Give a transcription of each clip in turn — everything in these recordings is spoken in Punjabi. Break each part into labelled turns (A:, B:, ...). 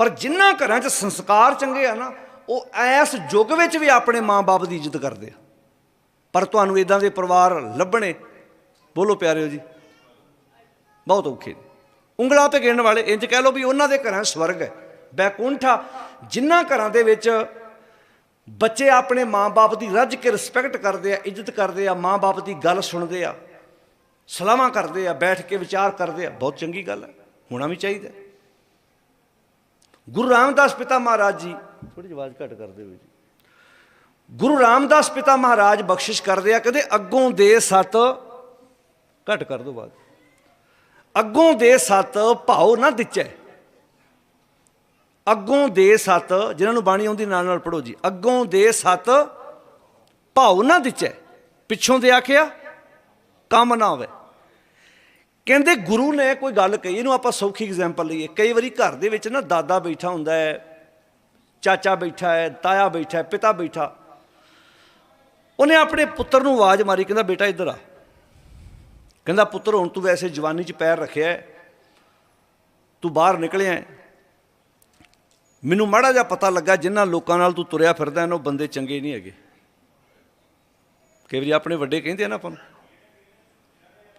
A: ਪਰ ਜਿਨ੍ਹਾਂ ਘਰਾਂ 'ਚ ਸੰਸਕਾਰ ਚੰਗੇ ਆ ਨਾ, ਉਹ ਐਸ ਯੁੱਗ ਵਿੱਚ ਵੀ ਆਪਣੇ ਮਾਂ-ਬਾਪ ਦੀ ਇੱਜ਼ਤ ਕਰਦੇ ਆ। ਪਰ ਤੁਹਾਨੂੰ ਇਦਾਂ ਦੇ ਪਰਿਵਾਰ ਲੱਭਣੇ, ਬੋਲੋ ਪਿਆਰਿਓ ਜੀ, ਬਹੁਤ ਔਖੇ ਨੇ। ਉਂਗਲਾਂ ਤੇ ਗਿਣਨ ਵਾਲੇ ਇੰਜ ਕਹਿ ਲਓ ਵੀ ਉਹਨਾਂ ਦੇ ਘਰਾਂ ਸਵਰਗ ਹੈ, ਬੈਕੁੰਠਾ ਜਿਨ੍ਹਾਂ ਘਰਾਂ ਦੇ ਵਿੱਚ ਬੱਚੇ ਆਪਣੇ ਮਾਂ-ਬਾਪ ਦੀ ਰੱਜ ਕੇ ਰਿਸਪੈਕਟ ਕਰਦੇ ਆ, ਇੱਜ਼ਤ ਕਰਦੇ ਆ ਮਾਂ-ਬਾਪ ਦੀ ਗੱਲ ਸੁਣਦੇ ਆ ਸਲਾਹਾਂ ਕਰਦੇ ਆ, ਬੈਠ ਕੇ ਵਿਚਾਰ ਕਰਦੇ ਆ, ਬਹੁਤ ਚੰਗੀ ਗੱਲ ਹੈ, ਹੋਣਾ ਵੀ ਚਾਹੀਦਾ ਗੁਰੂ ਰਾਮਦਾਸ ਪਿਤਾ ਮਹਾਰਾਜ ਜੀ ਥੋੜੀ ਜਿਹੀ ਆਵਾਜ਼ ਘੱਟ ਕਰਦੇ ਹੋ ਜੀ। ਗੁਰੂ ਰਾਮਦਾਸ ਪਿਤਾ ਮਹਾਰਾਜ ਬਖਸ਼ਿਸ਼ ਕਰਦੇ ਆ ਕਹਿੰਦੇ ਅੱਗੋਂ ਦੇ ਸਤ ਘੱਟ ਕਰ ਦੋ ਬਾਅਦ ਅੱਗੋਂ ਦੇ ਸਤ ਭਾਉ ਨਾ ਦਿੱਚੈ। ਅੱਗੋਂ ਦੇ ਸਤ ਜਿਨ੍ਹਾਂ ਨੂੰ ਬਾਣੀ ਆਉਂਦੀ ਨਾਲ ਨਾਲ ਪੜੋ ਜੀ ਅੱਗੋਂ ਦੇ ਸਤ ਭਾਉ ਨਾ ਦਿੱਚੈ। ਪਿੱਛੋਂ ਦੇ ਆਖਿਆ ਕੰਮ ਨਾ ਹੋਵੇ ਕਹਿੰਦੇ ਗੁਰੂ ਨੇ ਕੋਈ ਗੱਲ ਕਹੀ, ਇਹਨੂੰ ਆਪਾਂ ਸੌਖੀ ਐਗਜ਼ਾਮਪਲ ਲਈਏ। ਕਈ ਵਾਰੀ ਘਰ ਦੇ ਵਿੱਚ ਨਾ ਦਾਦਾ ਬੈਠਾ ਹੁੰਦਾ ਹੈ, ਚਾਚਾ ਬੈਠਾ ਹੈ, ਤਾਇਆ ਬੈਠਾ ਹੈ, ਪਿਤਾ ਬੈਠਾ। ਉਹਨੇ ਆਪਣੇ ਪੁੱਤਰ ਨੂੰ ਆਵਾਜ਼ ਮਾਰੀ, ਕਹਿੰਦਾ, ਬੇਟਾ, ਇੱਧਰ ਆ। ਕਹਿੰਦਾ, ਪੁੱਤਰ, ਹੁਣ ਤੂੰ ਵੈਸੇ ਜਵਾਨੀ 'ਚ ਪੈਰ ਰੱਖਿਆ ਤੂੰ ਬਾਹਰ ਨਿਕਲਿਆ ਮੈਨੂੰ ਮਾੜਾ ਜਿਹਾ ਪਤਾ ਲੱਗਾ ਜਿਨ੍ਹਾਂ ਲੋਕਾਂ ਨਾਲ ਤੂੰ ਤੁਰਿਆ ਫਿਰਦਾ ਇਹਨਾਂ ਉਹ ਬੰਦੇ ਚੰਗੇ ਨਹੀਂ ਹੈਗੇ। ਕਈ ਵਾਰੀ ਆਪਣੇ ਵੱਡੇ ਕਹਿੰਦੇ ਆ ਨਾ ਆਪਾਂ ਨੂੰ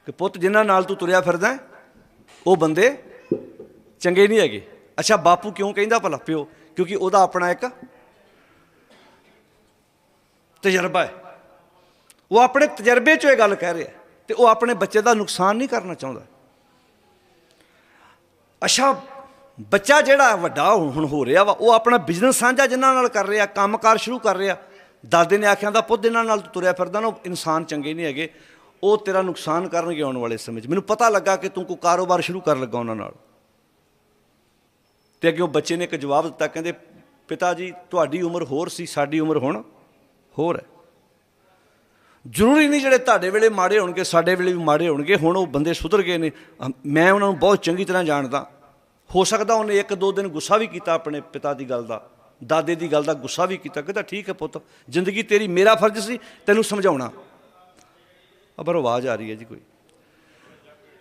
A: ਕਿ ਪੁੱਤ ਜਿਨ੍ਹਾਂ ਨਾਲ ਤੂੰ ਤੁਰਿਆ ਫਿਰਦਾ ਉਹ ਬੰਦੇ ਚੰਗੇ ਨਹੀਂ ਹੈਗੇ। ਅੱਛਾ, ਬਾਪੂ ਕਿਉਂ ਕਹਿੰਦਾ ਭਲਾ ਪਿਓ? ਕਿਉਂਕਿ ਉਹਦਾ ਆਪਣਾ ਇੱਕ ਤਜਰਬਾ ਹੈ। ਉਹ ਆਪਣੇ ਤਜਰਬੇ ਚੋਂ ਇਹ ਗੱਲ ਕਹਿ ਰਿਹਾ ਹੈ ਤੇ ਉਹ ਆਪਣੇ ਬੱਚੇ ਦਾ ਨੁਕਸਾਨ ਨਹੀਂ ਕਰਨਾ ਚਾਹੁੰਦਾ। ਅੱਛਾ, ਬੱਚਾ ਜਿਹੜਾ ਵੱਡਾ ਹੁਣ ਹੋ ਰਿਹਾ ਵਾ, ਉਹ ਆਪਣਾ ਬਿਜ਼ਨਸ ਸਾਂਝਾ ਜਿਨ੍ਹਾਂ ਨਾਲ ਕਰ ਰਿਹਾ, ਕੰਮਕਾਰ ਸ਼ੁਰੂ ਕਰ ਰਿਹਾ। ਦਾਦੇ ਨੇ ਆਖਿਆ ਦਾ ਪੁੱਤ ਇਹਨਾਂ ਨਾਲ ਤੂੰ ਤੁਰਿਆ ਫਿਰਦਾ ਨਾ, ਉਹ ਇਨਸਾਨ ਚੰਗੇ ਨਹੀਂ ਹੈਗੇ। ਉਹ ਤੇਰਾ ਨੁਕਸਾਨ ਕਰਨਗੇ ਆਉਣ ਵਾਲੇ ਸਮੇਂ 'ਚ। ਮੈਨੂੰ ਪਤਾ ਲੱਗਾ ਕਿ ਤੂੰ ਕੋਈ ਕਾਰੋਬਾਰ ਸ਼ੁਰੂ ਕਰਨ ਲੱਗਾ ਉਹਨਾਂ ਨਾਲ। ਤੇ ਅੱਗੇ ਉਹ ਬੱਚੇ ਨੇ ਇੱਕ ਜਵਾਬ ਦਿੱਤਾ, ਕਹਿੰਦੇ, ਪਿਤਾ ਜੀ, ਤੁਹਾਡੀ ਉਮਰ ਹੋਰ ਸੀ, ਸਾਡੀ ਉਮਰ ਹੁਣ ਹੋਰ ਹੈ। ਜ਼ਰੂਰੀ ਨਹੀਂ ਜਿਹੜੇ ਤੁਹਾਡੇ ਵੇਲੇ ਮਾੜੇ ਹੋਣਗੇ, ਸਾਡੇ ਵੇਲੇ ਵੀ ਮਾੜੇ ਹੋਣਗੇ। ਹੁਣ ਉਹ ਬੰਦੇ ਸੁਧਰ ਗਏ ਨੇ। ਮੈਂ ਉਹਨਾਂ ਨੂੰ ਬਹੁਤ ਚੰਗੀ ਤਰ੍ਹਾਂ ਜਾਣਦਾ। ਹੋ ਸਕਦਾ ਉਹਨੇ ਇੱਕ ਦੋ ਦਿਨ ਗੁੱਸਾ ਵੀ ਕੀਤਾ ਆਪਣੇ ਪਿਤਾ ਦੀ ਗੱਲ ਦਾ, ਦਾਦੇ ਦੀ ਗੱਲ ਦਾ ਗੁੱਸਾ ਵੀ ਕੀਤਾ, ਕਹਿੰਦਾ, ਠੀਕ ਹੈ ਪੁੱਤ, ਜ਼ਿੰਦਗੀ ਤੇਰੀ ਮੇਰਾ ਫਰਜ਼ ਸੀ, ਤੈਨੂੰ ਸਮਝਾਉਣਾ। ਅਬਰ ਆਵਾਜ਼ ਆ ਰਹੀ ਹੈ ਜੀ ਕੋਈ।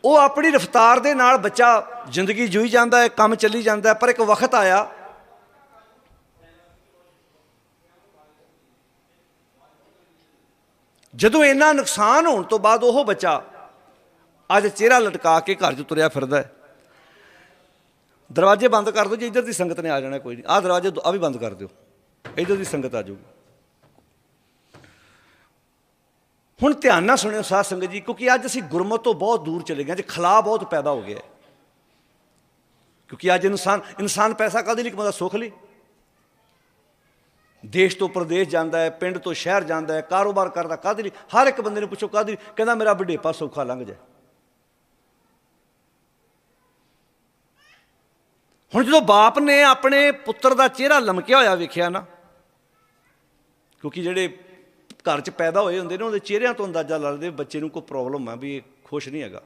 A: ਉਹ ਆਪਣੀ ਰਫਤਾਰ ਦੇ ਨਾਲ ਬੱਚਾ ਜ਼ਿੰਦਗੀ ਜੂਈ ਜਾਂਦਾ ਹੈ, ਕੰਮ ਚੱਲੀ ਜਾਂਦਾ ਹੈ, ਪਰ ਇੱਕ ਵਕਤ ਆਇਆ। ਜਦੋਂ ਇੰਨਾ ਨੁਕਸਾਨ ਹੋਣ ਤੋਂ ਬਾਅਦ ਉਹ ਬੱਚਾ ਅੱਜ ਚਿਹਰਾ ਲਟਕਾ ਕੇ ਘਰ 'ਚ ਤੁਰਿਆ ਫਿਰਦਾ ਹੈ। ਦਰਵਾਜ਼ੇ ਬੰਦ ਕਰ ਦਿਓ ਜੀ, ਇੱਧਰ ਦੀ ਸੰਗਤ ਨੇ ਆ ਜਾਣਾ ਕੋਈ ਨਹੀਂ। ਆਹ ਦਰਵਾਜ਼ੇ ਆ ਵੀ ਬੰਦ ਕਰ ਦਿਓ। ਇੱਧਰ ਦੀ ਸੰਗਤ ਆ ਜਾਊਗੀ। ਹੁਣ ਧਿਆਨ ਨਾਲ ਸੁਣਿਓ ਸਾਧ ਸੰਗਤ ਜੀ, ਕਿਉਂਕਿ ਅੱਜ ਅਸੀਂ ਗੁਰਮਤ ਤੋਂ ਬਹੁਤ ਦੂਰ ਚਲੇ ਗਏ ਅੱਜ ਖਲਾ ਬਹੁਤ ਪੈਦਾ ਹੋ ਗਿਆ ਕਿਉਂਕਿ ਅੱਜ ਇਨਸਾਨ ਇਨਸਾਨ ਪੈਸਾ ਕਾਹਦੇ ਲਈ ਕਮਾਉਂਦਾ? ਸੁੱਖ ਲਈ। ਦੇਸ਼ ਤੋਂ ਪ੍ਰਦੇਸ਼ ਜਾਂਦਾ ਹੈ, ਪਿੰਡ ਤੋਂ ਸ਼ਹਿਰ ਜਾਂਦਾ ਹੈ, ਕਾਰੋਬਾਰ ਕਰਦਾ, ਕਾਹਦੇ ਲਈ? ਹਰ ਇੱਕ ਬੰਦੇ ਨੂੰ ਪੁੱਛੋ, ਕਾਹਦੇ ਲਈ? ਕਹਿੰਦਾ, ਮੇਰਾ ਬੁਢੇਪਾ ਸੌਖਾ ਲੰਘ ਜਾਏ। ਹੁਣ ਜਦੋਂ ਬਾਪ ਨੇ ਆਪਣੇ ਪੁੱਤਰ ਦਾ ਚਿਹਰਾ ਲਮਕਿਆ ਹੋਇਆ ਵੇਖਿਆ ਨਾ, ਕਿਉਂਕਿ ਜਿਹੜੇ ਘਰ 'ਚ ਪੈਦਾ ਹੋਏ ਹੁੰਦੇ ਨੇ, ਉਹਦੇ ਚਿਹਰਿਆਂ ਤੋਂ ਅੰਦਾਜ਼ਾ ਲੱਗਦੇ ਬੱਚੇ ਨੂੰ ਕੋਈ ਪ੍ਰੋਬਲਮ ਆ, ਵੀ ਇਹ ਖੁਸ਼ ਨਹੀਂ ਹੈਗਾ।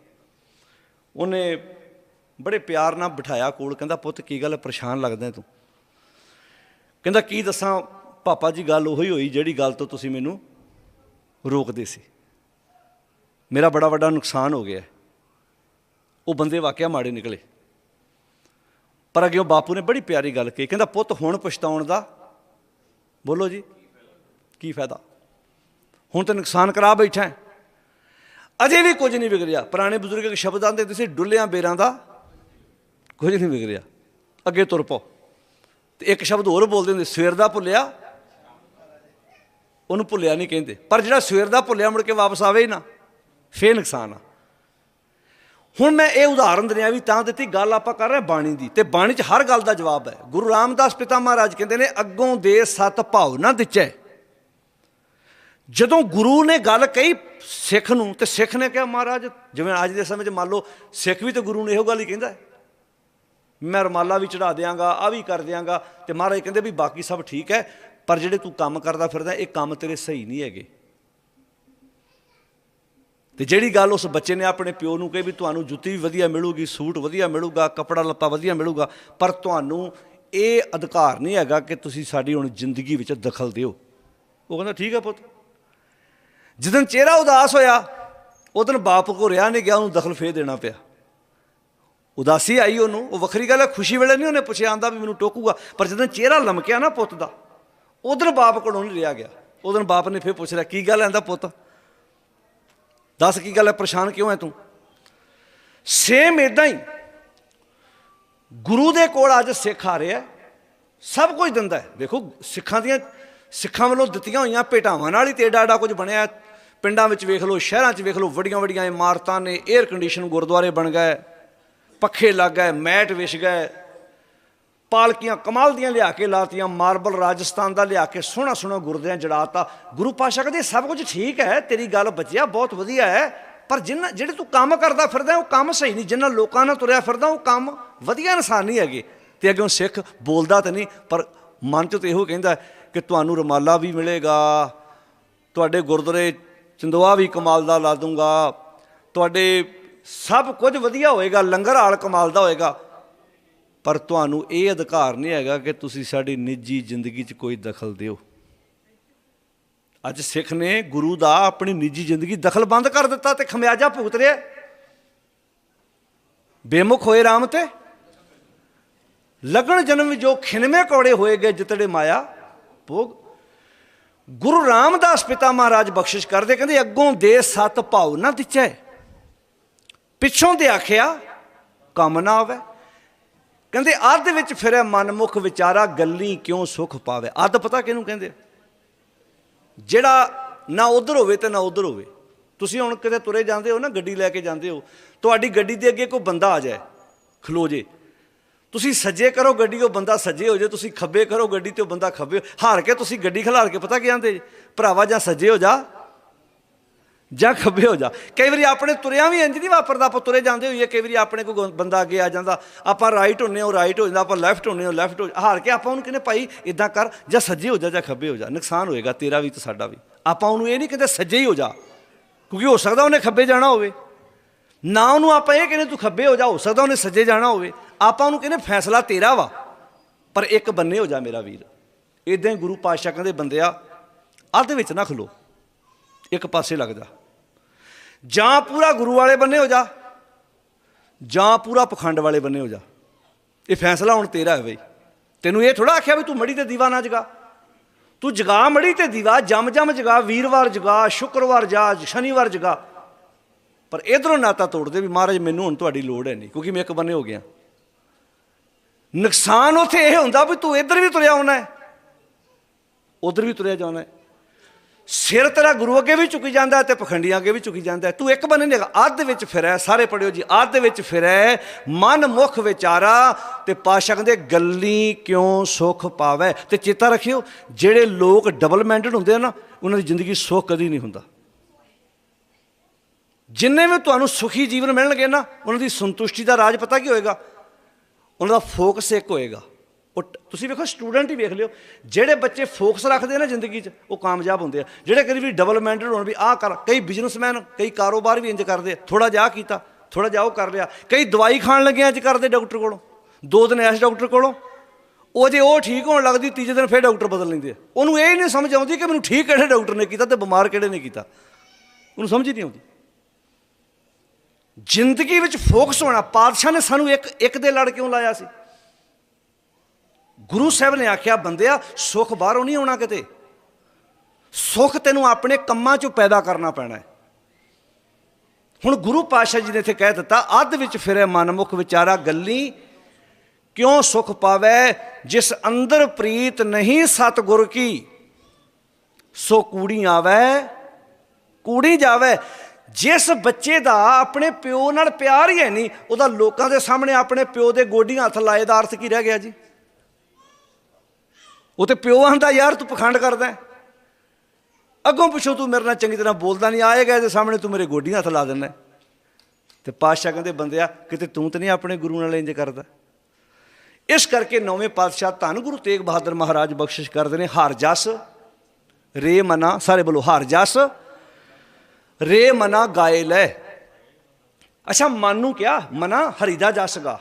A: ਉਹਨੇ ਬੜੇ ਪਿਆਰ ਨਾਲ ਬਿਠਾਇਆ ਕੋਲ, ਕਹਿੰਦਾ, ਪੁੱਤ, ਕੀ ਗੱਲ ਪਰੇਸ਼ਾਨ ਲੱਗਦਾ ਤੂੰ? ਕਹਿੰਦਾ, ਕੀ ਦੱਸਾਂ, ਪਾਪਾ ਜੀ, ਗੱਲ ਉਹੀ ਹੋਈ ਜਿਹੜੀ ਗੱਲ ਤੋਂ ਤੁਸੀਂ ਮੈਨੂੰ ਰੋਕਦੇ ਸੀ। ਮੇਰਾ ਬੜਾ ਵੱਡਾ ਨੁਕਸਾਨ ਹੋ ਗਿਆ ਉਹ ਬੰਦੇ ਵਾਕਿਆ ਮਾੜੇ ਨਿਕਲੇ। ਪਰ ਅੱਗੇ ਉਹ ਬਾਪੂ ਨੇ ਬੜੀ ਪਿਆਰੀ ਗੱਲ ਕਹੀ, ਕਹਿੰਦਾ, ਪੁੱਤ, ਹੁਣ ਪਛਤਾਉਣ ਦਾ? ਬੋਲੋ ਜੀ, ਕੀ ਫਾਇਦਾ? ਹੁਣ ਤਾਂ ਨੁਕਸਾਨ ਕਰਾ ਬੈਠਾ ਅਜੇ ਵੀ ਕੁਝ ਨਹੀਂ ਵਿਗੜਿਆ। ਪੁਰਾਣੇ ਬਜ਼ੁਰਗ ਇੱਕ ਸ਼ਬਦ ਆਂਦੇ ਤੁਸੀਂ ਡੁੱਲਿਆਂ ਬੇਰਾਂ ਦਾ ਕੁਝ ਨਹੀਂ ਵਿਗੜਿਆ। ਅੱਗੇ ਤੁਰ ਪਓ। ਤੇ ਇੱਕ ਸ਼ਬਦ ਹੋਰ ਬੋਲਦੇ ਹੁੰਦੇ, ਸਵੇਰ ਦਾ ਭੁੱਲਿਆ। ਉਹਨੂੰ ਭੁੱਲਿਆ ਨਹੀਂ ਕਹਿੰਦੇ। ਪਰ ਜਿਹੜਾ ਸਵੇਰ ਦਾ ਭੁੱਲਿਆ, ਮੁੜ ਕੇ ਵਾਪਸ ਆਵੇ ਹੀ ਨਾ। ਫੇਰ ਨੁਕਸਾਨ ਆ। ਹੁਣ ਮੈਂ ਇਹ ਉਦਾਹਰਨ ਦਿੰਿਆ ਵੀ ਤਾਂ ਦਿੱਤੀ ਗੱਲ ਆਪਾਂ ਕਰ ਰਹੇ ਹਾਂ ਬਾਣੀ ਦੀ। ਤੇ ਬਾਣੀ 'ਚ ਹਰ ਗੱਲ ਦਾ ਜਵਾਬ ਹੈ। ਗੁਰੂ ਰਾਮਦਾਸ ਪਿਤਾ ਮਹਾਰਾਜ ਕਹਿੰਦੇ ਨੇ, ਅੱਗੋਂ ਦੇ ਸਤ ਭਾਵ ਨਾ ਦਿੱਚੈ। ਜਦੋਂ ਗੁਰੂ ਨੇ ਗੱਲ ਕਹੀ, ਸਿੱਖ ਨੂੰ, ਤੇ ਸਿੱਖ ਨੇ ਕਿਹਾ, ਮਹਾਰਾਜ, ਜਿਵੇਂ ਅੱਜ ਦੇ ਸਮੇਂ 'ਚ ਮੰਨ ਲਓ, ਸਿੱਖ ਵੀ ਤਾਂ ਗੁਰੂ ਨੂੰ ਇਹੋ ਗੱਲ ਹੀ ਕਹਿੰਦਾ ਹੈ। ਮੈਂ ਰਮਾਲਾ ਵੀ ਚੜਾ ਦਿਆਂਗਾ ਆ ਵੀ ਕਰ ਦਿਆਂਗਾ। ਤੇ ਮਹਾਰਾਜ ਕਹਿੰਦੇ ਵੀ ਬਾਕੀ ਸਭ ਠੀਕ ਹੈ, ਪਰ ਜਿਹੜੇ ਤੂੰ ਕੰਮ ਕਰਦਾ ਫਿਰਦਾ, ਇਹ ਕੰਮ ਤੇਰੇ ਸਹੀ ਨਹੀਂ ਹੈਗੇ। ਤੇ ਜਿਹੜੀ ਗੱਲ ਉਸ ਬੱਚੇ ਨੇ ਆਪਣੇ ਪਿਓ ਨੂੰ ਕਹੀ ਵੀ ਤੁਹਾਨੂੰ ਜੁੱਤੀ ਵੀ ਵਧੀਆ ਮਿਲੂਗੀ, ਸੂਟ ਵਧੀਆ ਮਿਲੂਗਾ, ਕੱਪੜਾ ਲੱਤਾ ਵਧੀਆ ਮਿਲੂਗਾ, ਪਰ ਤੁਹਾਨੂੰ ਇਹ ਅਧਿਕਾਰ ਨਹੀਂ ਹੈਗਾ ਕਿ ਤੁਸੀਂ ਸਾਡੀ ਹੁਣ ਜ਼ਿੰਦਗੀ ਵਿੱਚ ਦਖਲ ਦਿਓ। ਉਹ ਕਹਿੰਦਾ, ਠੀਕ ਹੈ ਪੁੱਤ। ਜਿੱਦਨ ਚਿਹਰਾ ਉਦਾਸ ਹੋਇਆ ਉਦੋਂ ਬਾਪ ਕੋ ਰਿਆ ਨਹੀਂ ਗਿਆ, ਉਹਨੂੰ ਦਖਲ ਫੇਰ ਦੇਣਾ ਪਿਆ। ਉਦਾਸੀ ਆਈ ਉਹਨੂੰ, ਉਹ ਵੱਖਰੀ ਗੱਲ ਹੈ, ਖੁਸ਼ੀ ਵੇਲੇ ਨਹੀਂ ਉਹਨੇ ਪੁੱਛਿਆ, ਆਂਦਾ ਵੀ ਮੈਨੂੰ ਟੋਕੂਗਾ, ਪਰ ਜਦੋਂ ਚਿਹਰਾ ਲਮਕਿਆ ਨਾ ਪੁੱਤ ਦਾ ਉਧਰ ਬਾਪ ਕੋਲੋਂ ਨਹੀਂ ਰਿਹਾ ਗਿਆ। ਉਦੋਂ ਬਾਪ ਨੇ ਫਿਰ ਪੁੱਛ ਲਿਆ, ਕੀ ਗੱਲ ਆਂਦਾ ਪੁੱਤ? ਦੱਸ ਕੀ ਗੱਲ ਹੈ, ਪਰੇਸ਼ਾਨ ਕਿਉਂ ਹੈ ਤੂੰ? ਸੇਮ ਇਦਾਂ ਹੀ, ਗੁਰੂ ਦੇ ਕੋਲ ਅੱਜ ਸਿੱਖ ਆ ਰਿਹਾ, ਸਭ ਕੁਝ ਦਿੰਦਾ ਹੈ। ਵੇਖੋ ਸਿੱਖਾਂ ਦੀਆਂ, ਸਿੱਖਾਂ ਵੱਲੋਂ ਦਿੱਤੀਆਂ ਹੋਈਆਂ ਭੇਟਾਵਾਂ ਨਾਲ ਹੀ ਤੇ ਏਡਾ ਏਡਾ ਕੁਝ ਬਣਿਆ ਪਿੰਡਾਂ ਵਿੱਚ ਵੇਖ ਲਓ, ਸ਼ਹਿਰਾਂ 'ਚ ਵੇਖ ਲਓ, ਵੱਡੀਆਂ ਵੱਡੀਆਂ ਇਮਾਰਤਾਂ ਨੇ 에ਅਰ ਕੰਡੀਸ਼ਨ ਗੁਰਦੁਆਰੇ ਬਣ ਗਏ, ਪੱਖੇ ਲੱਗ ਗਏ, ਮੈਟ ਵਿਛ ਗਏ, ਪਾਲਕੀਆਂ ਕਮਾਲ ਦੀਆਂ ਲਿਆ ਕੇ ਲਾਤੀਆਂ, ਮਾਰਬਲ ਰਾਜਸਥਾਨ ਦਾ ਲਿਆ ਕੇ ਸੋਹਣਾ ਸੋਹਣਾ ਗੁਰਦਿਆਂ ਜੜਾਤਾ। ਗੁਰੂ ਪਾਸ਼ਾ ਕਹਿੰਦੇ, ਸਭ ਕੁਝ ਠੀਕ ਹੈ, ਤੇਰੀ ਗੱਲ ਬਚਿਆ, ਬਹੁਤ ਵਧੀਆ ਹੈ, ਪਰ ਜਿੰਨਾ, ਜਿਹੜੇ ਤੂੰ ਕੰਮ ਕਰਦਾ ਫਿਰਦਾ, ਉਹ ਕੰਮ ਸਹੀ ਨਹੀਂ, ਜਿੰਨਾ ਲੋਕਾਂ ਨਾਲ ਤੁਰਿਆ ਫਿਰਦਾ, ਉਹ ਕੰਮ ਵਧੀਆ ਇਨਸਾਨ ਨਹੀਂ ਹੈਗੇ। ਤੇ ਅੱਗੇ ਸਿੱਖ ਬੋਲਦਾ ਤਾਂ ਨਹੀਂ, ਪਰ ਮਨ ਚ ਤੇ ਇਹੋ ਕਹਿੰਦਾ ਕਿ ਤੁਹਾਨੂੰ ਰਮਾਲਾ ਵੀ ਮਿਲੇਗਾ, ਤੁਹਾਡੇ ਗੁਰਦੁਆਰੇ ਚੰਦੋਆ ਵੀ ਕਮਾਲ ਦਾ ਲਾ ਦੂੰਗਾ। ਤੁਹਾਡੇ ਸਭ ਕੁਝ ਵਧੀਆ ਹੋਏਗਾ, ਲੰਗਰ ਹਾਲ ਕਮਾਲ ਦਾ ਹੋਏਗਾ। ਪਰ ਤੁਹਾਨੂੰ ਇਹ ਅਧਿਕਾਰ ਨਹੀਂ ਹੈਗਾ ਕਿ ਤੁਸੀਂ ਸਾਡੀ ਨਿੱਜੀ ਜ਼ਿੰਦਗੀ 'ਚ ਕੋਈ ਦਖਲ ਦਿਓ। ਅੱਜ ਸਿੱਖ ਨੇ ਗੁਰੂ ਦਾ ਆਪਣੀ ਨਿੱਜੀ ਜ਼ਿੰਦਗੀ ਦਖਲ ਬੰਦ ਕਰ ਦਿੱਤਾ ਤੇ ਖਮਿਆਜਾ ਭੁਗਤ ਰਿਹਾ। ਬੇਮੁਖ ਹੋਏ ਰਾਮ ਤੇ। ਲਗਣ ਜਨਮ ਜੋ ਖਿਨਮੇ ਕੌੜੇ ਹੋਏਗੇ ਜਿਤੜੇ ਮਾਇਆ, ਭੋਗ ਗੁਰੂ ਰਾਮਦਾਸ ਪਿਤਾ ਮਹਾਰਾਜ ਬਖਸ਼ਿਸ਼ ਕਰਦੇ, ਕਹਿੰਦੇ, ਅੱਗੋਂ ਦੇ ਸਤ ਭਾਉ ਨਾ ਦਿਚੈ ਪਿੱਛੋਂ ਦੇ ਆਖਿਆ, ਕੰਮ ਨਾ ਆਵੇ। ਕਹਿੰਦੇ, ਅੱਧ ਵਿੱਚ ਫਿਰੇ ਮਨਮੁਖ ਵਿਚਾਰਾ, ਗੱਲੀ ਕਿਉਂ ਸੁਖ ਪਾਵੇ? ਅੱਧ ਪਤਾ ਕਿਹਨੂੰ ਕਹਿੰਦੇ ਜਿਹੜਾ ਨਾ ਉਧਰ ਹੋਵੇ ਤੇ ਨਾ ਉਧਰ ਹੋਵੇ। ਤੁਸੀਂ ਹੁਣ ਕਿਤੇ ਤੁਰੇ ਜਾਂਦੇ ਹੋ ਨਾ, ਗੱਡੀ ਲੈ ਕੇ ਜਾਂਦੇ ਹੋ, ਤੁਹਾਡੀ ਗੱਡੀ ਦੇ ਅੱਗੇ ਕੋਈ ਬੰਦਾ ਆ ਜਾਏ, ਖਲੋ ਜੇ। ਤੁਸੀਂ ਸੱਜੇ ਕਰੋ ਗੱਡੀ, ਉਹ ਬੰਦਾ ਸੱਜੇ ਹੋ ਜਾਏ, ਤੁਸੀਂ ਖੱਬੇ ਕਰੋ ਗੱਡੀ ਤੇ ਉਹ ਬੰਦਾ ਖੱਬੇ ਹਾਰ ਕੇ ਤੁਸੀਂ ਗੱਡੀ ਖਿਲਾਰ ਕੇ, ਪਤਾ ਕੀ ਆਂਦੇ? ਭਰਾਵਾ, ਜਾਂ ਸੱਜੇ ਹੋ ਜਾ, ਜਾਂ ਖੱਬੇ ਹੋ ਜਾ। ਕਈ ਵਾਰੀ ਆਪਣੇ ਤੁਰਿਆ ਵੀ ਇੰਜ ਨਹੀਂ ਵਾਪਰਦਾ, ਆਪਾਂ ਤੁਰੇ ਜਾਂਦੇ ਹੋਈਏ, ਕਈ ਵਾਰੀ ਆਪਣੇ ਕੋਈ ਬੰਦਾ ਅੱਗੇ ਆ ਜਾਂਦਾ, ਆਪਾਂ ਰਾਈਟ ਹੁੰਨੇ ਉਹ ਰਾਈਟ ਹੋ ਜਾਂਦਾ, ਆਪਾਂ ਲੈਫਟ ਹੁੰਨੇ ਉਹ ਲੈਫਟ ਹੋ ਹਾਰ ਕੇ ਆਪਾਂ ਉਹਨੂੰ ਕਹਿੰਦੇ, ਭਾਈ ਇਦਾਂ ਕਰ, ਜਾਂ ਸੱਜੇ ਹੋ ਜਾ, ਜਾਂ ਖੱਬੇ ਹੋ ਜਾ, ਨੁਕਸਾਨ ਹੋਏਗਾ, ਤੇਰਾ ਵੀ ਤੇ ਸਾਡਾ ਵੀ। ਆਪਾਂ ਉਹਨੂੰ ਇਹ ਨਹੀਂ ਕਹਿੰਦੇ, ਸੱਜੇ ਹੀ ਹੋ ਜਾ। ਕਿਉਂਕਿ ਹੋ ਸਕਦਾ ਉਹਨੇ ਖੱਬੇ ਜਾਣਾ ਹੋਵੇ। ਨਾ ਉਹਨੂੰ ਆਪਾਂ ਇਹ ਕਹਿੰਦੇ ਤੂੰ ਖੱਬੇ ਹੋ ਜਾ, ਹੋ ਸਕਦਾ ਉਹਨੇ ਸੱਜੇ ਜਾਣਾ ਹੋਵੇ। ਆਪਾਂ ਉਹਨੂੰ ਕਹਿੰਦੇ ਫੈਸਲਾ ਤੇਰਾ ਵਾ, ਪਰ ਇੱਕ ਬੰਨੇ ਹੋ ਜਾ ਮੇਰਾ ਵੀਰ। ਇਦਾਂ ਹੀ ਗੁਰੂ ਪਾਤਸ਼ਾਹ ਕਹਿੰਦੇ ਬੰਦਿਆ ਅੱਧ ਵਿੱਚ ਨਾ ਖਲੋ, ਇੱਕ ਪਾਸੇ ਲੱਗ ਜਾ। ਜਾਂ ਪੂਰਾ ਗੁਰੂ ਵਾਲੇ ਬੰਨੇ ਹੋ ਜਾ, ਜਾਂ ਪੂਰਾ ਪਖੰਡ ਵਾਲੇ ਬੰਨੇ ਹੋ ਜਾ। ਇਹ ਫੈਸਲਾ ਹੁਣ ਤੇਰਾ ਹੈ ਬਈ। ਤੈਨੂੰ ਇਹ ਥੋੜਾ ਆਖਿਆ ਵੀ ਤੂੰ ਮੜੀ ਤੇ ਦੀਵਾ ਨਾ ਜਗਾ। ਤੂੰ ਜਗਾ ਮੜੀ ਤੇ ਦੀਵਾ ਜਮ ਜਮ ਜਗਾ, ਵੀਰਵਾਰ ਜਗਾ, ਸ਼ੁੱਕਰਵਾਰ ਜਾ ਸ਼ਨੀਵਾਰ ਜਗਾ। ਪਰ ਇਧਰੋਂ ਨਾਤਾ ਤੋੜਦੇ ਵੀ ਮਹਾਰਾਜ, ਮੈਨੂੰ ਹੁਣ ਤੁਹਾਡੀ ਲੋੜ ਹੈ ਨਹੀਂ, ਕਿਉਂਕਿ ਮੈਂ ਇੱਕ ਬੰਨੇ ਹੋ ਗਿਆ। ਨੁਕਸਾਨ ਉਥੇ ਇਹ ਹੁੰਦਾ ਵੀ ਤੂੰ ਇੱਧਰ ਵੀ ਤੁਰਿਆ ਆਉਣਾ ਹੈ, ਉਧਰ ਵੀ ਤੁਰਿਆ ਜਾਣਾ ਹੈ। ਸਿਰ ਤੇਰਾ ਗੁਰੂ ਅੱਗੇ ਵੀ ਝੁਕੀ ਜਾਂਦਾ ਹੈ ਤੇ ਪਖੰਡੀਆਂ ਅੱਗੇ ਵੀ ਝੁਕੀ ਜਾਂਦਾ ਤੂੰ ਇੱਕ ਬੰਨੇ ਨਹੀਂ ਹੈਗਾ, ਅੱਧ ਵਿੱਚ ਫਿਰੈ, ਸਾਰੇ ਪੜਿਓ ਜੀ, ਅੱਧ ਵਿੱਚ ਫਿਰੈ, ਮਨ ਮੁਖ ਵਿਚਾਰਾ ਤੇ ਪਾਸ਼ਾ ਕਹਿੰਦੇ, ਗੱਲੀ ਕਿਉਂ ਸੁਖ ਪਾਵੇ? ਤੇ ਚੇਤਾ ਰੱਖਿਓ, ਜਿਹੜੇ ਲੋਕ ਡਬਲ ਮਾਈਂਡਡ ਹੁੰਦੇ ਆ ਨਾ, ਉਹਨਾਂ ਦੀ ਜ਼ਿੰਦਗੀ ਸੁਖ ਕਦੀ ਨਹੀਂ ਹੁੰਦਾ। ਜਿੰਨੇ ਵੀ ਤੁਹਾਨੂੰ ਸੁਖੀ ਜੀਵਨ ਮਿਲਣਗੇ ਨਾ, ਉਹਨਾਂ ਦੀ ਸੰਤੁਸ਼ਟੀ ਦਾ ਰਾਜ ਪਤਾ ਕੀ ਹੋਏਗਾ? ਉਹਨਾਂ ਦਾ ਫੋਕਸ ਇੱਕ ਹੋਏਗਾ। ਉਹ ਟ- ਤੁਸੀਂ ਵੇਖੋ ਸਟੂਡੈਂਟ ਹੀ ਵੇਖ ਲਿਓ। ਜਿਹੜੇ ਬੱਚੇ ਫੋਕਸ ਰੱਖਦੇ ਆ ਨਾ ਜ਼ਿੰਦਗੀ 'ਚ, ਉਹ ਕਾਮਯਾਬ ਹੁੰਦੇ ਆ। ਜਿਹੜੇ ਕਦੀ ਵੀ ਡਬਲ ਡਿਵੈਲਪਮੈਂਟਡ ਹੋਣ ਵੀ ਆਹ ਕਰ, ਕਈ ਬਿਜ਼ਨਸਮੈਨ ਕਈ ਕਾਰੋਬਾਰ ਵੀ ਇੰਜ ਕਰਦੇ ਆ। ਥੋੜਾ ਜਿਹਾ ਕੀਤਾ ਥੋੜਾ ਜਿਹਾ ਉਹ ਕਰ ਲਿਆ। ਕਈ ਦਵਾਈ ਖਾਣ ਲੱਗੇ ਅੱਜ ਕਰਦੇ ਡਾਕਟਰ ਕੋਲੋਂ। ਦੋ ਦਿਨ ਐਸ ਡਾਕਟਰ ਕੋਲੋਂ। ਉਹ ਜੇ ਉਹ ਠੀਕ ਹੋਣ ਲੱਗਦੀ, ਤੀਜੇ ਦਿਨ ਫਿਰ ਡਾਕਟਰ ਬਦਲ ਲੈਂਦੇ ਆ। ਉਹਨੂੰ ਇਹ ਨਹੀਂ ਸਮਝ ਆਉਂਦੀ ਕਿ ਮੈਨੂੰ ਠੀਕ ਕਿਹੜੇ ਡਾਕਟਰ ਨੇ ਕੀਤਾ ਤੇ ਬਿਮਾਰ ਕਿਹੜੇ ਨੇ ਕੀਤਾ। ਉਹਨੂੰ ਸਮਝ ਹੀ ਨਹੀਂ ਆਉਂਦੀ। ਜ਼ਿੰਦਗੀ ਵਿੱਚ ਫੋਕਸ ਹੋਣਾ, ਪਾਤਸ਼ਾਹ ਨੇ ਸਾਨੂੰ ਇੱਕ ਇੱਕ ਦੇ ਲੜ ਕਿਉਂ ਲਾਇਆ ਸੀ? ਗੁਰੂ ਸਾਹਿਬ ਨੇ ਆਖਿਆ, ਬੰਦਿਆ, ਸੁੱਖ ਬਾਹਰੋਂ ਨਹੀਂ ਆਉਣਾ ਕਿਤੇ। ਸੁੱਖ ਤੈਨੂੰ ਆਪਣੇ ਕੰਮਾਂ 'ਚੋਂ ਪੈਦਾ ਕਰਨਾ ਪੈਣਾ ਹੈ। ਹੁਣ ਗੁਰੂ ਪਾਤਸ਼ਾਹ ਜੀ ਨੇ ਇੱਥੇ ਕਹਿ ਦਿੱਤਾ, ਅੱਧ ਵਿੱਚ ਫਿਰੇ ਮਨਮੁਖ ਵਿਚਾਰਾ ਗੱਲੀ, ਕਿਉਂ ਸੁਖ ਪਾਵੇ? ਜਿਸ ਅੰਦਰ ਪ੍ਰੀਤ ਨਹੀਂ ਸਤਗੁਰ ਕੀ, ਸੋ ਕੂੜੀ ਆਵੇ, ਕੂੜੀ ਜਾਵੇ। ਜਿਸ ਬੱਚੇ ਦਾ ਆਪਣੇ ਪਿਓ ਨਾਲ ਪਿਆਰ ਹੀ ਹੈ ਨਹੀਂ, ਉਹਦਾ ਲੋਕਾਂ ਦੇ ਸਾਹਮਣੇ ਆਪਣੇ ਪਿਓ ਦੇ ਗੋਡੀਆਂ ਹੱਥ ਲਾਏ ਦਾ ਅਰਥ ਕੀ ਰਹਿ ਗਿਆ ਜੀ? ਉਹ ਤੇ ਪਿਓ ਆਂਦਾ, ਯਾਰ ਤੂੰ ਪਖੰਡ ਕਰਦਾ ਅੱਗੋਂ ਪਿੱਛੋਂ ਤੂੰ ਮੇਰੇ ਨਾਲ ਚੰਗੀ ਤਰ੍ਹਾਂ ਬੋਲਦਾ ਨਹੀਂ ਆਏਗਾ ਇਹਦੇ ਸਾਹਮਣੇ ਤੂੰ ਮੇਰੇ ਗੋਡੀਆਂ ਹੱਥ ਲਾ ਦਿੰਦਾ ਹੈ। ਤੇ ਪਾਤਸ਼ਾਹ ਕਹਿੰਦੇ ਬੰਦਿਆ ਕਿਤੇ ਤੂੰ ਤੇ ਨਹੀਂ ਆਪਣੇ ਗੁਰੂ ਨਾਲ ਇੰਜ ਕਰਦਾ? ਇਸ ਕਰਕੇ ਨੌਵੇਂ ਪਾਤਸ਼ਾਹ ਧੰਨ ਗੁਰੂ ਤੇਗ ਬਹਾਦਰ ਮਹਾਰਾਜ ਬਖਸ਼ਿਸ਼ ਕਰਦੇ ਨੇ, ਹਰ ਜਸ, ਰੇ ਮਨਾ, ਸਾਰੇ ਬੋਲੋ, ਹਰ ਜਸ ਰੇ ਮਨਾ ਗਾਏ ਲੈ। ਅੱਛਾ, ਮਨ ਨੂੰ ਕਿਹਾ, ਮਨਾ ਹਰੀ ਦਾ ਜਸ ਗਾ।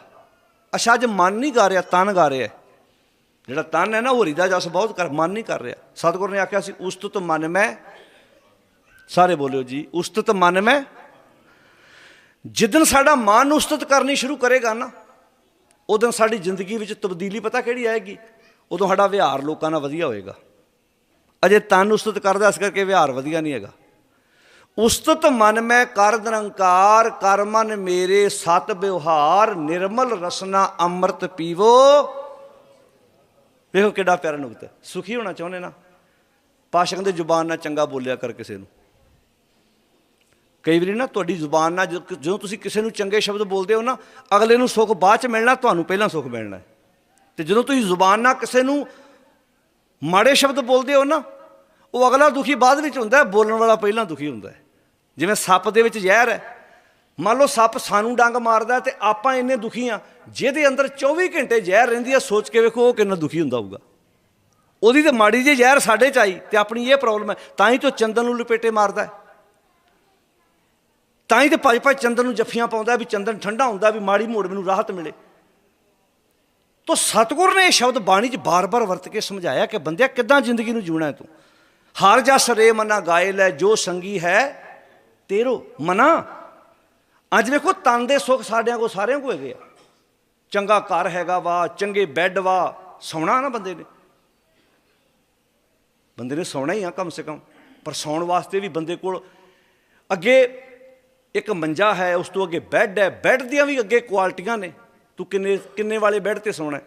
A: ਅੱਛਾ, ਅੱਜ ਮਨ ਨਹੀਂ ਗਾ ਰਿਹਾ, ਤਨ ਗਾ ਰਿਹਾ। ਜਿਹੜਾ ਤਨ ਹੈ ਨਾ, ਉਹ ਹਰੀ ਦਾ ਜਸ ਬਹੁਤ ਕਰ, ਮਨ ਨਹੀਂ ਕਰ ਰਿਹਾ। ਸਤਿਗੁਰ ਨੇ ਆਖਿਆ ਸੀ, ਉਸਤਤ ਮਨ ਮੈਂ। ਸਾਰੇ ਬੋਲਿਓ ਜੀ, ਉਸਤਤ ਮਨ ਮੈਂ। ਜਿੱਦਨ ਸਾਡਾ ਮਨ ਉਸਤਤ ਕਰਨੀ ਸ਼ੁਰੂ ਕਰੇਗਾ ਨਾ, ਉਦੋਂ ਸਾਡੀ ਜ਼ਿੰਦਗੀ ਵਿੱਚ ਤਬਦੀਲੀ ਪਤਾ ਕਿਹੜੀ ਆਏਗੀ? ਉਦੋਂ ਸਾਡਾ ਵਿਹਾਰ ਲੋਕਾਂ ਨਾਲ ਵਧੀਆ ਹੋਏਗਾ। ਅਜੇ ਤਨ ਉਸਤਤ ਕਰਦਾ, ਇਸ ਕਰਕੇ ਵਿਹਾਰ ਵਧੀਆ ਨਹੀਂ ਹੈਗਾ। ਉਸਤਤ ਮਨ ਮੈਂ ਕਰ ਨਿਰੰਕਾਰ, ਕਰ ਮਨ ਮੇਰੇ ਸਤ ਵਿਵਹਾਰ, ਨਿਰਮਲ ਰਸਨਾ ਅੰਮ੍ਰਿਤ ਪੀਵੋ। ਵੇਖੋ ਕਿੱਡਾ ਪਿਆਰਾ ਨੁਕਤਾ ਸੁਖੀ ਹੋਣਾ ਚਾਹੁੰਦੇ ਨਾ? ਪਾਸ਼ਕ ਕਹਿੰਦੇ ਜ਼ੁਬਾਨ ਨਾਲ ਚੰਗਾ ਬੋਲਿਆ ਕਰ ਕਿਸੇ ਨੂੰ। ਕਈ ਵਾਰੀ ਨਾ ਤੁਹਾਡੀ ਜ਼ੁਬਾਨ ਨਾਲ ਜਦੋਂ ਤੁਸੀਂ ਕਿਸੇ ਨੂੰ ਚੰਗੇ ਸ਼ਬਦ ਬੋਲਦੇ ਹੋ ਨਾ, ਅਗਲੇ ਨੂੰ ਸੁੱਖ ਬਾਅਦ ਚ ਮਿਲਣਾ, ਤੁਹਾਨੂੰ ਪਹਿਲਾਂ ਸੁੱਖ ਮਿਲਣਾ ਹੈ। ਤੇ ਜਦੋਂ ਤੁਸੀਂ ਜ਼ੁਬਾਨ ਨਾਲ ਕਿਸੇ ਨੂੰ ਮਾੜੇ ਸ਼ਬਦ ਬੋਲਦੇ ਹੋ ਨਾ, ਉਹ ਅਗਲਾ ਦੁਖੀ ਬਾਅਦ ਵਿੱਚ ਹੁੰਦਾ ਬੋਲਣ ਵਾਲਾ ਪਹਿਲਾਂ ਦੁਖੀ ਹੁੰਦਾ ਹੈ। ਜਿਵੇਂ ਸੱਪ ਦੇ ਵਿੱਚ ਜ਼ਹਿਰ ਹੈ। ਮੰਨ ਲਓ ਸੱਪ ਸਾਨੂੰ ਡੰਗ ਮਾਰਦਾ ਹੈ ਤੇ ਆਪਾਂ ਇੰਨੇ ਦੁਖੀ ਆ ਜਿਹਦੇ ਅੰਦਰ 24 ਘੰਟੇ ਜ਼ਹਿਰ ਰਹਿੰਦੀ ਆ ਸੋਚ ਕੇ ਵੇਖੋ ਉਹ ਕਿੰਨਾ ਦੁਖੀ ਹੁੰਦਾ ਹੋਊਗਾ। ਉਹਦੀ ਤੇ ਮਾੜੀ ਜਿਹੀ ਜ਼ਹਿਰ ਸਾਡੇ ਚ ਆਈ ਤੇ ਆਪਣੀ ਇਹ ਪ੍ਰੋਬਲਮ ਹੈ, ਤਾਂ ਹੀ ਤੋਂ ਚੰਦਨ ਨੂੰ ਲਪੇਟੇ ਮਾਰਦਾ ਤਾਂ ਹੀ ਤੇ ਭੱਜ ਭੱਜ ਚੰਦਨ ਨੂੰ ਜੱਫੀਆਂ ਪਾਉਂਦਾ ਵੀ ਚੰਦਨ ਠੰਡਾ ਹੁੰਦਾ ਵੀ ਮਾੜੀ ਮੋੜ ਮੈਨੂੰ ਰਾਹਤ ਮਿਲੇ। ਤੋ ਸਤਿਗੁਰ ਨੇ ਇਹ ਸ਼ਬਦ ਬਾਣੀ 'ਚ ਬਾਰ-ਬਾਰ ਵਰਤ ਕੇ ਸਮਝਾਇਆ ਕਿ ਬੰਦਿਆ ਕਿੱਦਾਂ ਜ਼ਿੰਦਗੀ ਨੂੰ ਜਿਉਣਾ ਹੈ ਤੂੰ? ਹਰ ਜਸ ਰੇ ਮਨਾ ਗਾਇਲ ਹੈ ਜੋ ਸੰਗੀ ਹੈ ਤੇਰੋ ਮਨਾ। ਅੱਜ ਵੇਖੋ ਤਨ ਦੇ ਸੁੱਖ ਸਾਡਿਆਂ ਕੋ ਸਾਰਿਆਂ ਕੋ ਹੈਗੇ ਆ। ਚੰਗਾ ਘਰ ਹੈਗਾ ਵਾ, ਚੰਗੇ ਬੈੱਡ ਵਾ, ਸੌਣਾ ਨਾ ਬੰਦੇ ਨੇ। ਬੰਦੇ ਨੇ ਸੌਣਾ ਹੀ ਆ ਕਮ ਸੇ ਕਮ, ਪਰ ਸੌਣ ਵਾਸਤੇ ਵੀ ਬੰਦੇ ਕੋਲ ਅੱਗੇ ਇੱਕ ਮੰਜਾ ਹੈ, ਉਸ ਤੋਂ ਅੱਗੇ ਬੈੱਡ ਹੈ। ਬੈੱਡ ਦੀਆਂ ਵੀ ਅੱਗੇ ਕੁਆਲਿਟੀਆਂ ਨੇ। ਤੂੰ ਕਿੰਨੇ ਕਿੰਨੇ ਵਾਲੇ ਬੈੱਡ ਤੇ ਸੌਣਾ ਹੈ?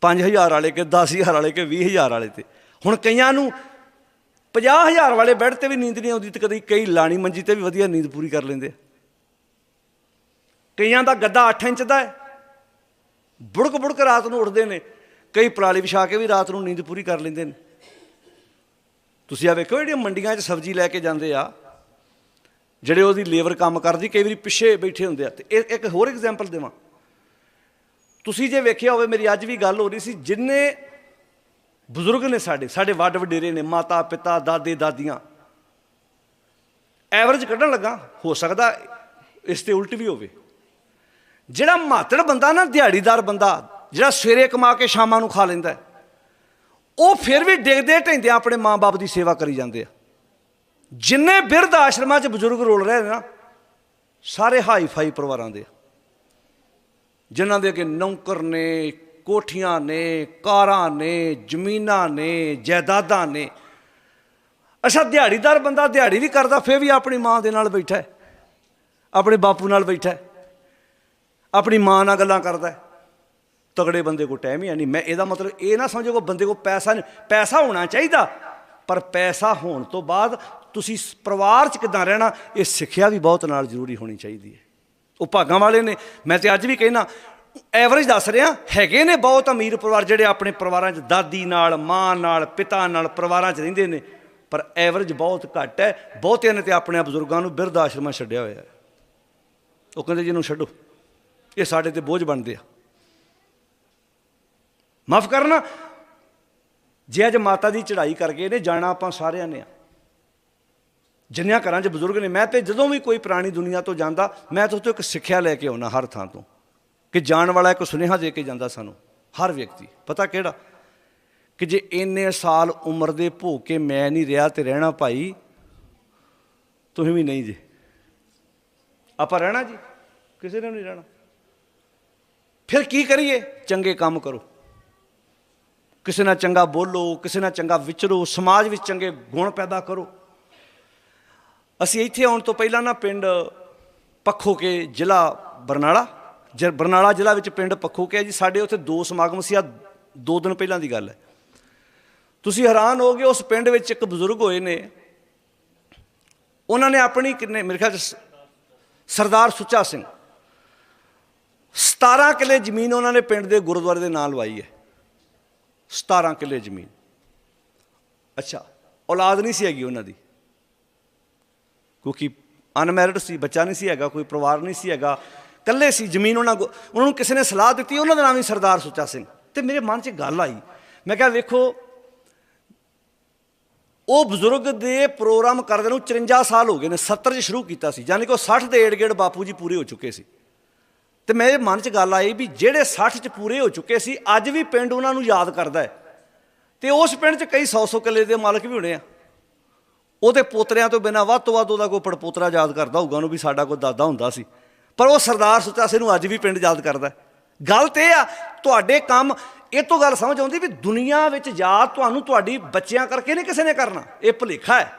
A: 5000 ਵਾਲੇ ਕੇ 10000 ਵਾਲੇ ਕੇ 20000 ਵਾਲੇ ਤੇ। ਹੁਣ ਕਈਆਂ ਨੂੰ 50000 ਵਾਲੇ ਬੈੱਡ ਤੇ ਵੀ ਨੀਂਦ ਨਹੀਂ ਆਉਂਦੀ ਤੇ ਕਦੀ ਕਈ ਲਾਣੀ ਮੰਜੀ ਤੇ ਵੀ ਵਧੀਆ ਨੀਂਦ ਪੂਰੀ ਕਰ ਲੈਂਦੇ ਕਈਆਂ ਦਾ ਗੱਦਾ 8 ਇੰਚ ਦਾ ਹੈ। ਬੁੜਕ ਬੁੜਕ ਰਾਤ ਨੂੰ ਉੱਠਦੇ ਨੇ। ਕਈ ਪਰਾਲੀ ਵਿਛਾ ਕੇ ਵੀ ਰਾਤ ਨੂੰ ਨੀਂਦ ਪੂਰੀ ਕਰ ਲੈਂਦੇ ਨੇ। ਤੁਸੀਂ ਆ ਵੇਖੋ ਜਿਹੜੀਆਂ ਮੰਡੀਆਂ 'ਚ ਸਬਜ਼ੀ ਲੈ ਕੇ ਜਾਂਦੇ ਆ, ਜਿਹੜੇ ਉਹਦੀ ਲੇਬਰ ਕੰਮ ਕਰਦੀ, ਕਈ ਵਾਰੀ ਪਿੱਛੇ ਬੈਠੇ ਹੁੰਦੇ ਆ। ਤੇ ਇਹ ਇੱਕ ਹੋਰ ਐਗਜ਼ਾਮਪਲ ਦੇਵਾਂ। ਤੁਸੀਂ ਜੇ ਵੇਖਿਆ ਹੋਵੇ, ਮੇਰੀ ਅੱਜ ਵੀ ਗੱਲ ਹੋ ਰਹੀ ਸੀ, ਜਿੰਨੇ ਬਜ਼ੁਰਗ ਨੇ ਸਾਡੇ ਸਾਡੇ ਵੱਡ ਵਡੇਰੇ ਨੇ, ਮਾਤਾ, ਪਿਤਾ, ਦਾਦੇ, ਦਾਦੀਆਂ। ਐਵਰੇਜ ਕੱਢਣ ਲੱਗਾ, ਹੋ ਸਕਦਾ ਇਸ ਤੇ ਉਲਟ ਵੀ ਹੋਵੇ। ਜਿਹੜਾ ਮਾਤੜ ਬੰਦਾ ਨਾ, ਦਿਹਾੜੀਦਾਰ ਬੰਦਾ, ਜਿਹੜਾ ਸਵੇਰੇ ਕਮਾ ਕੇ ਸ਼ਾਮਾਂ ਨੂੰ ਖਾ ਲੈਂਦਾ ਉਹ ਫਿਰ ਵੀ ਡਿੱਗਦੇ ਢੈਂਦੇ ਆਪਣੇ ਮਾਂ-ਬਾਪ ਦੀ ਸੇਵਾ ਕਰੀ ਜਾਂਦੇ ਆ। ਜਿੰਨੇ ਬਿਰਧ ਆਸ਼ਰਮਾਂ 'ਚ ਬਜ਼ੁਰਗ ਰੋਲ ਰਹੇ ਨੇ ਨਾ, ਸਾਰੇ ਹਾਈ ਫਾਈ ਪਰਿਵਾਰਾਂ ਦੇ ਆ। ਜਿਨ੍ਹਾਂ ਦੇ ਅੱਗੇ ਨੌਕਰ ਨੇ ਕੋਠੀਆਂ ਨੇ, ਕਾਰਾਂ ਨੇ, ਜ਼ਮੀਨਾਂ ਨੇ, ਜਾਇਦਾਦਾਂ ਨੇ। ਅੱਛਾ, ਦਿਹਾੜੀਦਾਰ ਬੰਦਾ ਦਿਹਾੜੀ ਵੀ ਕਰਦਾ, ਫਿਰ ਵੀ ਆਪਣੀ ਮਾਂ ਦੇ ਨਾਲ ਬੈਠਾ ਆਪਣੇ ਬਾਪੂ ਨਾਲ ਬੈਠਾ ਆਪਣੀ ਮਾਂ ਨਾਲ ਗੱਲਾਂ ਕਰਦਾ ਤਗੜੇ ਬੰਦੇ ਕੋ ਟਾਈਮ ਹੀ ਹੈ ਨਹੀਂ। ਮੈਂ ਇਹਦਾ ਮਤਲਬ ਇਹ ਨਾ ਸਮਝੋ ਕੋ ਬੰਦੇ ਕੋ ਪੈਸਾ ਨਹੀਂ। ਪੈਸਾ ਹੋਣਾ ਚਾਹੀਦਾ, ਪਰ ਪੈਸਾ ਹੋਣ ਤੋਂ ਬਾਅਦ ਤੁਸੀਂ ਪਰਿਵਾਰ 'ਚ ਕਿਦਾਂ ਰਹਿਣਾ, ਇਹ ਸਿੱਖਿਆ ਵੀ ਬਹੁਤ ਨਾਲ ਜ਼ਰੂਰੀ ਹੋਣੀ ਚਾਹੀਦੀ ਹੈ। ਉਹ ਭਾਗਾਂ ਵਾਲੇ ਨੇ। ਮੈਂ ਤੇ ਅੱਜ ਵੀ ਕਹਿਣਾ ਐਵਰੇਜ ਦੱਸ ਰਿਹਾ, ਹੈਗੇ ਨੇ ਬਹੁਤ ਅਮੀਰ ਪਰਿਵਾਰ ਜਿਹੜੇ ਆਪਣੇ ਪਰਿਵਾਰਾਂ 'ਚ ਦਾਦੀ ਨਾਲ, ਮਾਂ ਨਾਲ, ਪਿਤਾ ਨਾਲ ਪਰਿਵਾਰਾਂ 'ਚ ਰਹਿੰਦੇ ਨੇ, ਪਰ ਐਵਰੇਜ ਬਹੁਤ ਘੱਟ ਹੈ। ਬਹੁਤਿਆਂ ਨੇ ਤੇ ਆਪਣੇ ਬਜ਼ੁਰਗਾਂ ਨੂੰ ਬਿਰਧ ਆਸ਼ਰਮਾਂ ਛੱਡਿਆ ਹੋਇਆ ਹੈ। ਉਹ ਕਹਿੰਦੇ ਜਿਹਨੂੰ ਛੱਡੋ, ਇਹ ਸਾਡੇ ਤੇ ਬੋਝ ਬਣਦੇ ਆ। ਮਾਫ ਕਰਨਾ, ਜੇ ਅੱਜ ਮਾਤਾ ਦੀ ਚੜ੍ਹਾਈ ਕਰ ਗਏ ਨੇ ਜਾਣਾ ਆਪਾਂ ਸਾਰਿਆਂ ਨੇ ਆ। ਜਿੰਨਿਆਂ ਘਰਾਂ 'ਚ ਬਜ਼ੁਰਗ ਨੇ, ਮੈਂ ਤੇ ਜਦੋਂ ਵੀ ਕੋਈ ਪੁਰਾਣੀ ਦੁਨੀਆ ਤੋਂ ਜਾਂਦਾ, ਮੈਂ ਤਾਂ ਤੋਂ ਇੱਕ ਸਿੱਖਿਆ ਲੈ ਕੇ ਆਉਣਾ ਹਰ ਥਾਂ ਤੋਂ। ਕਿ ਜਾਣ ਵਾਲਾ ਇੱਕ ਸੁਨੇਹਾ ਦੇ ਕੇ ਜਾਂਦਾ ਸਾਨੂੰ, ਹਰ ਵਿਅਕਤੀ। ਪਤਾ ਕਿਹੜਾ? ਕਿ ਜੇ ਇੰਨੇ ਸਾਲ ਉਮਰ ਦੇ ਭੋਗ ਕੇ ਮੈਂ ਨਹੀਂ ਰਿਹਾ ਤੇ ਰਹਿਣਾ ਭਾਈ, ਤੁਸੀਂ ਵੀ ਨਹੀਂ ਜੀ। ਆਪਾਂ ਰਹਿਣਾ ਜੀ, ਕਿਸੇ ਨੇ ਨਹੀਂ ਰਹਿਣਾ। ਫਿਰ ਕੀ ਕਰੀਏ? ਚੰਗੇ ਕੰਮ ਕਰੋ। ਕਿਸੇ ਨਾਲ ਚੰਗਾ ਬੋਲੋ, ਕਿਸੇ ਨਾਲ ਚੰਗਾ ਵਿਚਰੋ, ਸਮਾਜ ਵਿੱਚ ਚੰਗੇ ਗੁਣ ਪੈਦਾ ਕਰੋ। ਅਸੀਂ ਇੱਥੇ ਆਉਣ ਤੋਂ ਪਹਿਲਾਂ ਨਾ ਪਿੰਡ ਪੱਖੋ ਕੇ ਜ਼ਿਲ੍ਹਾ ਬਰਨਾਲਾ ਬਰਨਾਲਾ ਜ਼ਿਲ੍ਹਾ ਵਿੱਚ ਪਿੰਡ ਪੱਖੋ ਕੇ ਜੀ, ਸਾਡੇ ਉੱਥੇ ਦੋ ਸਮਾਗਮ ਸੀ ਆ ਦੋ ਦਿਨ ਪਹਿਲਾਂ ਦੀ ਗੱਲ ਹੈ। ਤੁਸੀਂ ਹੈਰਾਨ ਹੋਗੇ ਉਸ ਪਿੰਡ ਵਿੱਚ ਇੱਕ ਬਜ਼ੁਰਗ ਹੋਏ ਨੇ। ਉਹਨਾਂ ਨੇ ਆਪਣੀ ਕਿੰਨੇ, ਮੇਰੇ ਖਿਆਲ 'ਚ ਸਰਦਾਰ ਸੁੱਚਾ ਸਿੰਘ। 17 ਕਿੱਲੇ ਜ਼ਮੀਨ ਉਹਨਾਂ ਨੇ ਪਿੰਡ ਦੇ ਗੁਰਦੁਆਰੇ ਦੇ ਨਾਲ ਲਵਾਈ ਹੈ। 17 ਕਿੱਲੇ ਜ਼ਮੀਨ। ਅੱਛਾ, ਔਲਾਦ ਨਹੀਂ ਸੀ ਹੈਗੀ ਉਹਨਾਂ ਦੀ। ਕਿਉਂਕਿ ਅਨਮੈਰਿਡ ਸੀ, ਬੱਚਾ ਨਹੀਂ ਸੀ ਹੈਗਾ, ਕੋਈ ਪਰਿਵਾਰ ਨਹੀਂ ਸੀ ਹੈਗਾ। ਇਕੱਲੇ ਸੀ, ਜ਼ਮੀਨ ਉਹਨਾਂ ਕੋ ਉਹਨਾਂ ਨੂੰ ਕਿਸੇ ਨੇ ਸਲਾਹ ਦਿੱਤੀ, ਉਹਨਾਂ ਦਾ ਨਾਮ ਹੀ ਸਰਦਾਰ ਸੁੱਚਾ ਸਿੰਘ। ਤੇ ਮੇਰੇ ਮਨ 'ਚ ਗੱਲ ਆਈ। ਮੈਂ ਕਿਹਾ, ਵੇਖੋ, ਉਹ ਬਜ਼ੁਰਗ ਦੇ ਪ੍ਰੋਗਰਾਮ ਕਰਦੇ ਨੂੰ 54 ਸਾਲ ਹੋ ਗਏ ਨੇ 70 'ਚ ਸ਼ੁਰੂ ਕੀਤਾ ਸੀ, ਯਾਨੀ ਕਿ ਉਹ 60 ਦੇ ਏੜ-ਗੇੜ ਬਾਪੂ ਜੀ ਪੂਰੇ ਹੋ ਚੁੱਕੇ ਸੀ। ਤੇ ਮੇਰੇ ਮਨ 'ਚ ਗੱਲ ਆਈ ਵੀ ਜਿਹੜੇ 60 'ਚ ਪੂਰੇ ਹੋ ਚੁੱਕੇ ਸੀ, ਅੱਜ ਵੀ ਪਿੰਡ ਉਹਨਾਂ ਨੂੰ ਯਾਦ ਕਰਦਾ ਹੈ। ਤੇ ਉਸ ਪਿੰਡ 'ਚ ਕਈ 100-100 ਕਿੱਲੇ ਦੇ ਮਾਲਕ ਵੀ ਹੋਣੇ ਆ। ਉਹਦੇ ਪੋਤਰਿਆਂ ਤੋਂ ਬਿਨਾਂ ਵੱਧ ਤੋਂ ਵੱਧ ਉਹਦਾ ਕੋਈ ਪੜਪੋਤਰਾ ਯਾਦ ਕਰਦਾ ਹੋਊਗਾ, ਉਹਨੂੰ ਵੀ ਸਾਡਾ ਕੋਈ ਦਾਦਾ ਹੁੰਦਾ ਸੀ। ਪਰ ਉਹ ਸਰਦਾਰ ਸੁੱਚਾ ਸਿੰਘ ਨੂੰ ਅੱਜ ਵੀ ਪਿੰਡ ਯਾਦ ਕਰਦਾ ਗੱਲ ਤੇ ਇਹ ਆ, ਤੁਹਾਡੇ ਕੰਮ, ਇਹ ਤੋਂ ਗੱਲ ਸਮਝ ਆਉਂਦੀ ਵੀ ਦੁਨੀਆ ਵਿੱਚ ਯਾਦ ਤੁਹਾਨੂੰ ਤੁਹਾਡੀ ਬੱਚਿਆਂ ਕਰਕੇ ਨਹੀਂ ਕਿਸੇ ਨੇ ਕਰਨਾ। ਇਹ ਭੁਲੇਖਾ ਹੈ।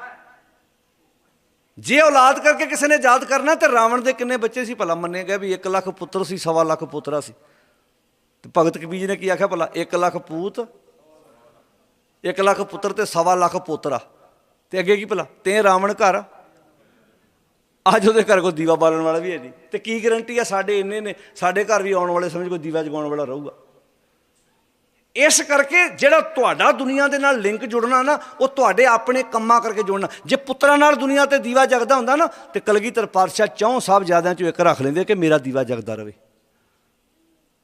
A: ਜੇ ਔਲਾਦ ਕਰਕੇ ਕਿਸੇ ਨੇ ਯਾਦ ਕਰਨਾ, ਤੇ ਰਾਵਣ ਦੇ ਕਿੰਨੇ ਬੱਚੇ ਸੀ ਭਲਾ ਮੰਨੇ ਗਏ ਵੀ 1 ਲੱਖ ਪੁੱਤਰ ਸੀ, ਸਵਾ ਲੱਖ ਪੁੱਤਰਾ ਸੀ। ਤੇ ਭਗਤ ਕਬੀਰ ਜੀ ਨੇ ਕੀ ਆਖਿਆ ਭਲਾ 1 ਲੱਖ ਪੂਤ 1 ਲੱਖ ਪੁੱਤਰ ਤੇ ਸਵਾ ਲੱਖ ਪੋਤਰਾ ਤੇ ਅੱਗੇ ਕੀ ਭਲਾ? ਤੇ ਰਾਵਣ ਘਰ ਅੱਜ ਉਹਦੇ ਘਰ ਕੋਈ ਦੀਵਾ ਬਾਲਣ ਵਾਲਾ ਵੀ ਹੈ ਨਹੀਂ। ਤੇ ਕੀ ਗਰੰਟੀ ਆ ਸਾਡੇ ਇੰਨੇ ਨੇ, ਸਾਡੇ ਘਰ ਵੀ ਆਉਣ ਵਾਲੇ ਸਮੇਂ 'ਚ ਕੋਈ ਦੀਵਾ ਜਗਾਉਣ ਵਾਲਾ ਰਹੂਗਾ। ਇਸ ਕਰਕੇ ਜਿਹੜਾ ਤੁਹਾਡਾ ਦੁਨੀਆ ਦੇ ਨਾਲ ਲਿੰਕ ਜੁੜਨਾ ਨਾ, ਉਹ ਤੁਹਾਡੇ ਆਪਣੇ ਕੰਮਾਂ ਕਰਕੇ ਜੁੜਨਾ। ਜੇ ਪੁੱਤਰਾਂ ਨਾਲ ਦੁਨੀਆ ਤੇ ਦੀਵਾ ਜਗਦਾ ਹੁੰਦਾ ਨਾ, ਤੇ ਕਲਗੀਧਰ ਪਾਤਸ਼ਾਹ ਚੌਂ ਸਾਹਿਬ ਜਿਆਦਿਆਂ ਚੋਂ ਇੱਕ ਰੱਖ ਲੈਂਦੇ ਕਿ ਮੇਰਾ ਦੀਵਾ ਜਗਦਾ ਰਵੇ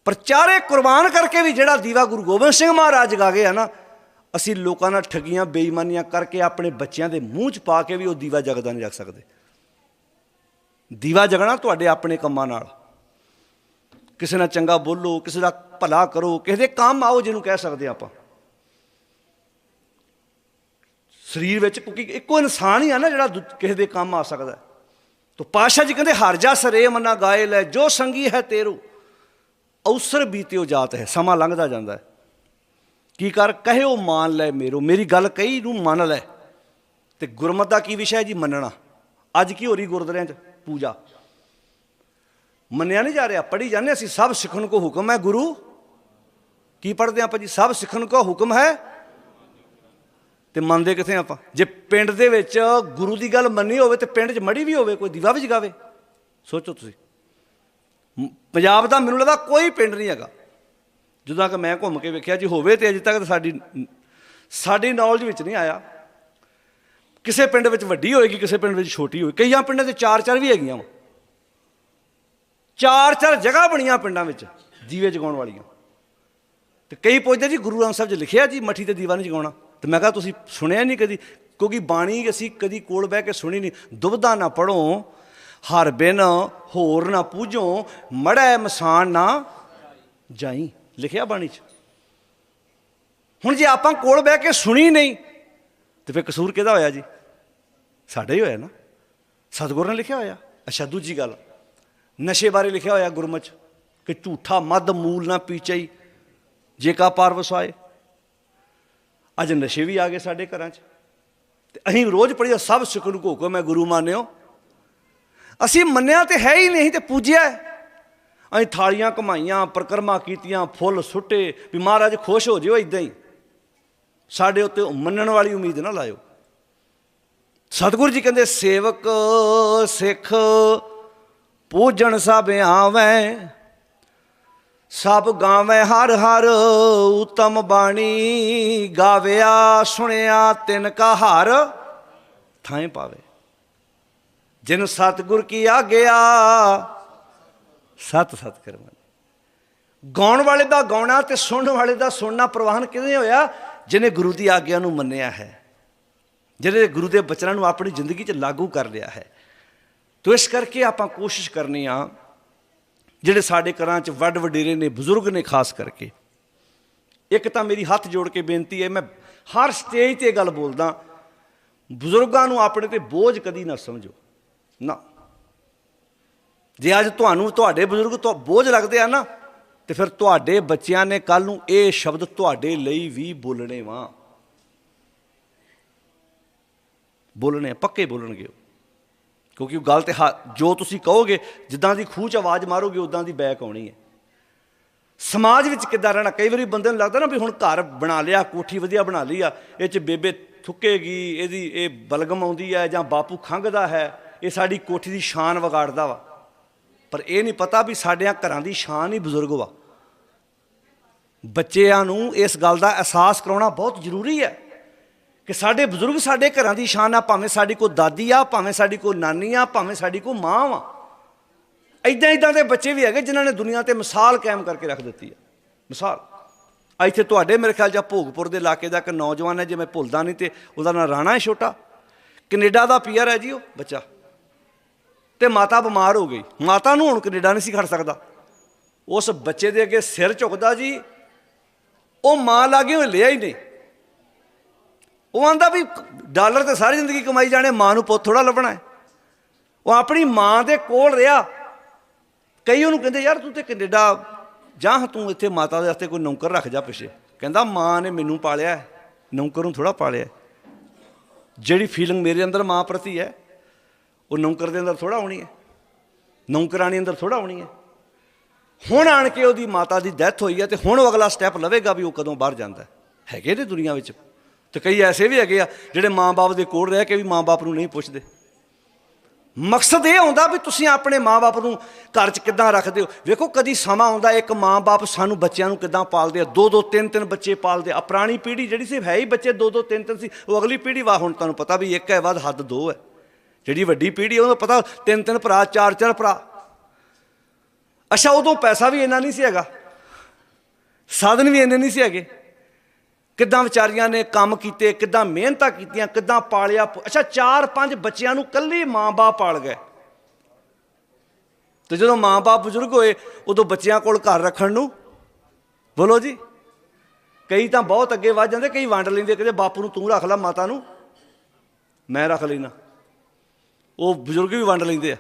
A: ਪਰਚਾਰੇ ਕੁਰਬਾਨ ਕਰਕੇ ਵੀ ਜਿਹੜਾ ਦੀਵਾ ਗੁਰੂ ਗੋਬਿੰਦ ਸਿੰਘ ਮਹਾਰਾਜ ਜਗਾ ਗਏ ਆ ਨਾ, ਅਸੀਂ ਲੋਕਾਂ ਨਾਲ ਠੱਗੀਆਂ, ਬੇਈਮਾਨੀਆਂ ਕਰਕੇ ਆਪਣੇ ਬੱਚਿਆਂ ਦੇ ਮੂੰਹ 'ਚ ਪਾ ਕੇ ਵੀ ਉਹ ਦੀਵਾ ਜਗਦਾ ਨਹੀਂ ਰੱਖ ਸਕਦੇ। ਦੀਵਾ ਜਗਣਾ ਤੁਹਾਡੇ ਆਪਣੇ ਕੰਮਾਂ ਨਾਲ। ਕਿਸੇ ਨਾਲ ਚੰਗਾ ਬੋਲੋ, ਕਿਸੇ ਦਾ ਭਲਾ ਕਰੋ, ਕਿਸੇ ਦੇ ਕੰਮ ਆਓ ਜਿਹਨੂੰ ਕਹਿ ਸਕਦੇ ਆਪਾਂ। ਸਰੀਰ ਵਿੱਚ ਕਿਉਂਕਿ ਇੱਕੋ ਇਨਸਾਨ ਹੀ ਆ ਨਾ ਜਿਹੜਾ ਦੂ- ਕਿਸੇ ਦੇ ਕੰਮ ਆ ਸਕਦਾ ਹੈ। ਤੋ ਪਾਸ਼ਾ ਜੀ ਕਹਿੰਦੇ, ਹਰ ਜਾ ਸਰੇ ਮਨਾ ਗਾਏ ਲੈ, ਜੋ ਸੰਗੀ ਹੈ ਤੇਰੂ, ਅਵਸਰ ਬੀਤਿਓ ਜਾਤ ਹੈ, ਸਮਾਂ ਲੰਘਦਾ ਜਾਂਦਾ ਹੈ। ਕੀ ਕਰ, ਕਹਿਓ ਮਾਨ ਲੈ ਮੇਰੋ, ਮੇਰੀ ਗੱਲ ਕਹੀ ਨੂੰ ਮੰਨ ਲੈ। ਤੇ ਗੁਰਮਤ ਦਾ ਕੀ ਵਿਸ਼ਾ ਹੈ ਜੀ? ਮੰਨਣਾ। ਅੱਜ ਕੀ ਹੋ ਰਹੀ ਗੁਰਦੁਆਰਿਆਂ 'ਚ? ਪੂਜਾ। ਮੰਨਿਆ ਨਹੀਂ ਜਾ ਰਿਹਾ, ਪੜ੍ਹੀ ਜਾਂਦੇ ਅਸੀਂ, ਸਭ ਸਿੱਖਣ ਕੋ ਹੁਕਮ ਹੈ ਗੁਰੂ। ਕੀ ਪੜ੍ਹਦੇ ਆਪਾਂ ਜੀ? ਸਭ ਸਿੱਖਣ ਕੋ ਹੁਕਮ ਹੈ। ਤੇ ਮੰਨਦੇ ਕਿੱਥੇ ਆਪਾਂ? ਜੇ ਪਿੰਡ ਦੇ ਵਿੱਚ ਗੁਰੂ ਦੀ ਗੱਲ ਮੰਨੀ ਹੋਵੇ ਤੇ ਪਿੰਡ 'ਚ ਮੜੀ ਵੀ ਹੋਵੇ, ਕੋਈ ਦੀਵਾ ਵੀ ਜਗਾਵੇ। ਸੋਚੋ ਤੁਸੀਂ। ਪੰਜਾਬ ਦਾ ਮੈਨੂੰ ਲੱਗਦਾ ਕੋਈ ਪਿੰਡ ਨਹੀਂ ਹੈਗਾ। ਜਦੋਂ ਕਿ ਮੈਂ ਘੁੰਮ ਕੇ ਵੇਖਿਆ ਜੀ, ਹੋਵੇ ਤੇ ਅਜੇ ਤੱਕ ਸਾਡੀ ਸਾਡੀ ਨੌਲੇਜ ਵਿੱਚ ਨਹੀਂ ਆਇਆ। ਕਿਸੇ ਪਿੰਡ ਵਿੱਚ ਵੱਡੀ ਹੋਏਗੀ, ਕਿਸੇ ਪਿੰਡ ਵਿੱਚ ਛੋਟੀ ਹੋਏਗੀ। ਕਈਆਂ ਪਿੰਡਾਂ 'ਚ ਚਾਰ ਚਾਰ ਵੀ ਹੈਗੀਆਂ ਵਾ। ਚਾਰ ਚਾਰ ਜਗ੍ਹਾ ਬਣੀਆਂ ਪਿੰਡਾਂ ਵਿੱਚ ਦੀਵੇ ਜਗਾਉਣ ਵਾਲੀਆਂ। ਤੇ ਕਈ ਪੁੱਛਦੇ ਜੀ, ਗੁਰੂ ਗ੍ਰੰਥ ਸਾਹਿਬ 'ਚ ਲਿਖਿਆ ਜੀ, ਮੱਠੀ ਤੇ ਦੀਵਾ ਨਹੀਂ ਜਗਾਉਣਾ। ਤੇ ਮੈਂ ਕਿਹਾ, ਤੁਸੀਂ ਸੁਣਿਆ ਨਹੀਂ ਕਦੀ? ਕਿਉਂਕਿ ਬਾਣੀ ਅਸੀਂ ਕਦੀ ਕੋਲ ਬਹਿ ਕੇ ਸੁਣੀ ਨਹੀਂ। ਦੁਬਦਾ ਨਾ ਪੜੋ ਹਰ ਬਿਨ ਹੋਰ ਨਾ ਪੂਜੋ, ਮੜੈ ਮਸਾਨ ਨਾ ਜਾਈ। ਲਿਖਿਆ ਬਾਣੀ 'ਚ। ਹੁਣ ਜੇ ਆਪਾਂ ਕੋਲ ਬਹਿ ਕੇ ਸੁਣੀ ਨਹੀਂ, ਤੇ ਫਿਰ ਕਸੂਰ ਕਿਹਦਾ ਹੋਇਆ ਜੀ? ਸਾਡਾ ਹੀ ਹੋਇਆ ਨਾ। ਸਤਿਗੁਰ ਨੇ ਲਿਖਿਆ ਹੋਇਆ। ਅੱਛਾ, ਦੂਜੀ ਗੱਲ। ਨਸ਼ੇ ਬਾਰੇ ਲਿਖਿਆ ਹੋਇਆ ਗੁਰਮੁਖ ਕਿ ਝੂਠਾ ਮਦ ਮੂਲ ਨਾ ਪੀਚਈ, ਜੇ ਕਾ ਪਾਰ ਵਸਾਏ ਅੱਜ ਨਸ਼ੇ ਵੀ ਆ ਗਏ ਸਾਡੇ ਘਰਾਂ 'ਚ। ਤੇ ਅਸੀਂ ਰੋਜ਼ ਪੜ੍ਹੀਏ, ਸਭ ਸਿੱਖ ਨੂੰ ਹੁਕਮ ਮੈਂ ਗੁਰੂ ਮਾਨਿਓ। ਅਸੀਂ ਮੰਨਿਆ ਤੇ ਹੈ ਹੀ ਨਹੀਂ ਤੇ ਪੂਜਿਆ ਅਸੀਂ ਥਾਲੀਆਂ ਕਮਾਈਆਂ, ਪ੍ਰਕਰਮਾ ਕੀਤੀਆਂ, ਫੁੱਲ ਸੁੱਟੇ, ਵੀ ਮਹਾਰਾਜ ਖੁਸ਼ ਹੋ ਜਿਓ ਇਦਾਂ ਹੀ। ਸਾਡੇ ਉੱਤੇ ਮੰਨਣ ਵਾਲੀ ਉਮੀਦ ਨਾ ਲਾਇਓ। ਸਤਿਗੁਰੂ ਜੀ ਕਹਿੰਦੇ, ਸੇਵਕ ਸਿੱਖ ਪੂਜਣ ਸਭ ਆਵੇਂ, ਸਭ ਗਾਵੇਂ ਹਰ ਹਰ ਉਤਮ ਬਾਣੀ, ਗਾਵਿਆ ਸੁਣਿਆ ਤਿਨ ਕਾ ਹਰ ਥਾਂ ਪਾਵੇ। ਜਿਨ ਸਤਿਗੁਰ ਕੀ ਆਗਿਆ, ਸਤ ਸਤ ਕਰਮ ਗਾਉਣ ਵਾਲੇ ਦਾ ਗਾਉਣਾ ਤੇ ਸੁਣਨ ਵਾਲੇ ਦਾ ਸੁਣਨਾ ਪ੍ਰਵਾਹਨ ਕਿਵੇਂ ਹੋਇਆ? ਜਿਨੇ ਗੁਰੂ ਦੀ ਆਗਿਆ ਨੂੰ ਮੰਨਿਆ ਹੈ। ਜਿਹੜੇ ਗੁਰੂ ਦੇ ਬਚਨਾਂ ਨੂੰ ਆਪਣੀ ਜ਼ਿੰਦਗੀ 'ਚ ਲਾਗੂ ਕਰ ਲਿਆ ਹੈ। ਤੋ ਇਸ ਕਰਕੇ ਆਪਾਂ ਕੋਸ਼ਿਸ਼ ਕਰਨੀ ਆ, ਜਿਹੜੇ ਸਾਡੇ ਘਰਾਂ 'ਚ ਵੱਡ ਵਡੇਰੇ ਨੇ, ਬਜ਼ੁਰਗ ਨੇ ਖਾਸ ਕਰਕੇ, ਇੱਕ ਤਾਂ ਮੇਰੀ ਹੱਥ ਜੋੜ ਕੇ ਬੇਨਤੀ ਹੈ, ਮੈਂ ਹਰ ਸਟੇਜ ਤੇ ਗੱਲ ਬੋਲਦਾ, ਬਜ਼ੁਰਗਾਂ ਨੂੰ ਆਪਣੇ ਤੇ ਬੋਝ ਕਦੀ ਨਾ ਸਮਝੋ। ਨਾ। ਜੇ ਅੱਜ ਤੁਹਾਨੂੰ, ਤੁਹਾਡੇ ਬਜ਼ੁਰਗ ਤੋਂ ਬੋਝ ਲੱਗਦੇ ਆ ਨਾ, ਤੇ ਫਿਰ ਤੁਹਾਡੇ ਬੱਚਿਆਂ ਨੇ ਕੱਲ ਨੂੰ ਇਹ ਸ਼ਬਦ ਤੁਹਾਡੇ ਲਈ ਵੀ ਬੋਲਣੇ ਵਾ। ਬੋਲਣੇ ਆ, ਪੱਕੇ ਬੋਲਣਗੇ ਉਹ। ਕਿਉਂਕਿ ਉਹ ਗੱਲ ਤੇ ਹਾ- ਜੋ ਤੁਸੀਂ ਕਹੋਗੇ ਜਿੱਦਾਂ ਦੀ ਖੂਹ 'ਚ ਆਵਾਜ਼ ਮਾਰੋਗੇ ਉਦਾਂ ਦੀ ਬੈਕ ਆਉਣੀ ਹੈ। ਸਮਾਜ ਵਿੱਚ ਕਿੱਦਾਂ ਰਹਿਣਾ? ਕਈ ਵਾਰੀ ਬੰਦੇ ਨੂੰ ਲੱਗਦਾ ਨਾ ਵੀ ਹੁਣ ਘਰ ਬਣਾ ਲਿਆ ਕੋਠੀ ਵਧੀਆ ਬਣਾ ਲਈ ਆ ਇਹ 'ਚ ਬੇਬੇ ਥੁੱਕੇਗੀ ਇਹਦੀ ਇਹ ਬਲਗਮ ਆਉਂਦੀ ਹੈ ਜਾਂ ਬਾਪੂ ਖੰਘਦਾ ਹੈ ਇਹ ਸਾਡੀ ਕੋਠੀ ਦੀ ਸ਼ਾਨ ਵਿਗਾੜਦਾ ਵਾ। ਪਰ ਇਹ ਨਹੀਂ ਪਤਾ ਵੀ ਸਾਡਿਆਂ ਘਰਾਂ ਦੀ ਸ਼ਾਨ ਹੀ ਬਜ਼ੁਰਗ ਵਾ। ਬੱਚਿਆਂ ਨੂੰ ਇਸ ਗੱਲ ਦਾ ਅਹਿਸਾਸ ਕਰਾਉਣਾ ਬਹੁਤ ਜ਼ਰੂਰੀ ਹੈ। ਕਿ ਸਾਡੇ ਬਜ਼ੁਰਗ ਸਾਡੇ ਘਰਾਂ ਦੀ ਸ਼ਾਨ ਆ, ਭਾਵੇਂ ਸਾਡੀ ਕੋ ਦਾਦੀ ਆ, ਭਾਵੇਂ ਸਾਡੀ ਕੋ ਨਾਨੀ ਆ, ਭਾਵੇਂ ਸਾਡੀ ਕੋ ਮਾਂ ਵਾ। ਇਦਾਂ ਇਦਾਂ ਦੇ ਬੱਚੇ ਵੀ ਹੈਗੇ ਜਿਨ੍ਹਾਂ ਨੇ ਦੁਨੀਆ ਤੇ ਮਿਸਾਲ ਕਾਇਮ ਕਰਕੇ ਰੱਖ ਦਿੱਤੀ ਆ। ਮਿਸਾਲ। ਆ ਇੱਥੇ ਤੁਹਾਡੇ ਮੇਰੇ ਖਿਆਲ ਜਾਂ ਭੋਗਪੁਰ ਦੇ ਇਲਾਕੇ ਦਾ ਇੱਕ ਨੌਜਵਾਨ ਹੈ, ਜੇ ਮੈਂ ਭੁੱਲਦਾ ਨਹੀਂ ਤੇ ਉਹਦਾ ਨਾਂ ਰਾਣਾ ਹੈ ਛੋਟਾ। ਕੈਨੇਡਾ ਦਾ ਪੀਆਰ ਹੈ ਜੀ ਉਹ, ਬੱਚਾ। ਤੇ ਮਾਤਾ ਬਿਮਾਰ ਹੋ ਗਈ। ਮਾਤਾ ਨੂੰ ਹੁਣ ਕੈਨੇਡਾ ਨਹੀਂ ਸੀ ਖੜ ਸਕਦਾ। ਉਸ ਬੱਚੇ ਦੇ ਅੱਗੇ ਸਿਰ ਝੁਕਦਾ ਜੀ। ਉਹ ਮਾਂ ਲਾਗੇ ਉਹ ਲਿਆ ਹੀ ਨਹੀਂ। ਉਹ ਆਂਦਾ ਵੀ ਡਾਲਰ ਤੇ ਸਾਰੀ ਜ਼ਿੰਦਗੀ ਕਮਾਈ ਜਾਣੇ, ਮਾਂ ਨੂੰ ਪੁੱਤ ਥੋੜਾ ਲੱਭਣਾ ਹੈ। ਉਹ ਆਪਣੀ ਮਾਂ ਦੇ ਕੋਲ ਰਿਹਾ। ਕਈ ਉਹਨੂੰ ਕਹਿੰਦੇ, ਯਾਰ ਤੂੰ ਤੇ ਕੈਨੇਡਾ ਜਾਂ ਤੂੰ ਇੱਥੇ ਮਾਤਾ ਦੇ ਵਾਸਤੇ ਕੋਈ ਨੌਕਰ ਰੱਖ ਜਾ ਪਿੱਛੇ। ਕਹਿੰਦਾ, ਮਾਂ ਨੇ ਮੈਨੂੰ ਪਾਲਿਆ ਨੌਕਰ ਨੂੰ ਥੋੜਾ ਪਾਲਿਆ ਜਿਹੜੀ ਫੀਲਿੰਗ ਮੇਰੇ ਅੰਦਰ ਮਾਂ ਪ੍ਰਤੀ ਹੈ, ਉਹ ਨੌਕਰ ਦੇ ਅੰਦਰ ਥੋੜਾ ਆਉਣੀ ਹੈ। ਨੌਕਰਾਨੀ ਅੰਦਰ ਥੋੜਾ ਆਉਣੀ ਹੈ। ਹੁਣ ਆਣ ਕੇ ਉਹਦੀ ਮਾਤਾ ਦੀ ਡੈਥ ਹੋਈ ਹੈ ਤੇ ਹੁਣ ਉਹ ਅਗਲਾ ਸਟੈਪ ਲਵੇਗਾ ਵੀ ਉਹ ਕਦੋਂ ਬਾਹਰ ਜਾਂਦਾ ਹੈਗੇ ਨੇ ਦੁਨੀਆ ਵਿੱਚ ਤੇ ਕਈ ਐਸੇ ਵੀ ਹੈਗੇ ਆ ਜਿਹੜੇ ਮਾਂ-ਬਾਪ ਦੇ ਕੋਲ ਰਹਿ ਕੇ ਵੀ ਮਾਂ-ਬਾਪ ਨੂੰ ਨਹੀਂ ਪੁੱਛਦੇ। ਮਕਸਦ ਇਹ ਹੁੰਦਾ ਵੀ ਤੁਸੀਂ ਆਪਣੇ ਮਾਂ-ਬਾਪ ਨੂੰ ਘਰ 'ਚ ਕਿੱਦਾਂ ਰੱਖਦੇ ਹੋ? ਵੇਖੋ, ਕਦੀ ਸਮਾਂ ਆਉਂਦਾ, ਇੱਕ ਮਾਂ-ਬਾਪ ਸਾਨੂੰ ਬੱਚਿਆਂ ਨੂੰ ਕਿੱਦਾਂ ਪਾਲਦੇ ਆ? ਦੋ ਦੋ ਤਿੰਨ ਤਿੰਨ ਬੱਚੇ ਪਾਲਦੇ ਆ। ਪੁਰਾਣੀ ਪੀੜ੍ਹੀ ਜਿਹੜੀ ਸੀ, ਹੈ ਹੀ ਬੱਚੇ ਦੋ ਦੋ ਤਿੰਨ ਤਿੰਨ ਸੀ। ਉਹ ਅਗਲੀ ਪੀੜ੍ਹੀ ਵਾ ਹੁਣ ਤੁਹਾਨੂੰ ਪਤਾ ਵੀ ਇੱਕ ਹੈ, ਵੱਧ ਹੱਦ ਦੋ ਹੈ। ਜਿਹੜੀ ਵੱਡੀ ਪੀੜ੍ਹੀ, ਉਹਨੂੰ ਪਤਾ ਤਿੰਨ ਤਿੰਨ ਭਰਾ ਚਾਰ ਚਾਰ ਭਰਾ। ਅੱਛਾ, ਉਦੋਂ ਪੈਸਾ ਵੀ ਇੰਨਾ ਨਹੀਂ ਸੀ ਹੈਗਾ। ਸਾਧਨ ਵੀ ਇੰਨੇ ਨਹੀਂ ਸੀ ਹੈਗੇ। ਕਿੱਦਾਂ ਵਿਚਾਰੀਆਂ ਨੇ ਕੰਮ ਕੀਤੇ, ਕਿੱਦਾਂ ਮਿਹਨਤਾਂ ਕੀਤੀਆਂ, ਕਿੱਦਾਂ ਪਾਲਿਆ ਅੱਛਾ, ਚਾਰ ਪੰਜ ਬੱਚਿਆਂ ਨੂੰ ਕੱਲੀ ਮਾਂ-ਬਾਪ ਪਾਲ ਗਏ। ਤੇ ਜਦੋਂ ਮਾਂ-ਬਾਪ ਬਜ਼ੁਰਗ ਹੋਏ, ਉਦੋਂ ਬੱਚਿਆਂ ਕੋਲ ਘਰ ਰੱਖਣ ਨੂੰ ਬੋਲੋ ਜੀ। ਕਈ ਤਾਂ ਬਹੁਤ ਅੱਗੇ ਵੱਧ ਜਾਂਦੇ, ਕਈ ਵੰਡ ਲੈਂਦੇ, ਕਹਿੰਦੇ, ਬਾਪੂ ਨੂੰ ਤੂੰ ਰੱਖ ਲੈ, ਮਾਤਾ ਨੂੰ। ਮੈਂ ਰੱਖ ਲੈਣਾ ਉਹ ਬਜ਼ੁਰਗ ਵੀ ਵੰਡ ਲੈਂਦੇ ਆ।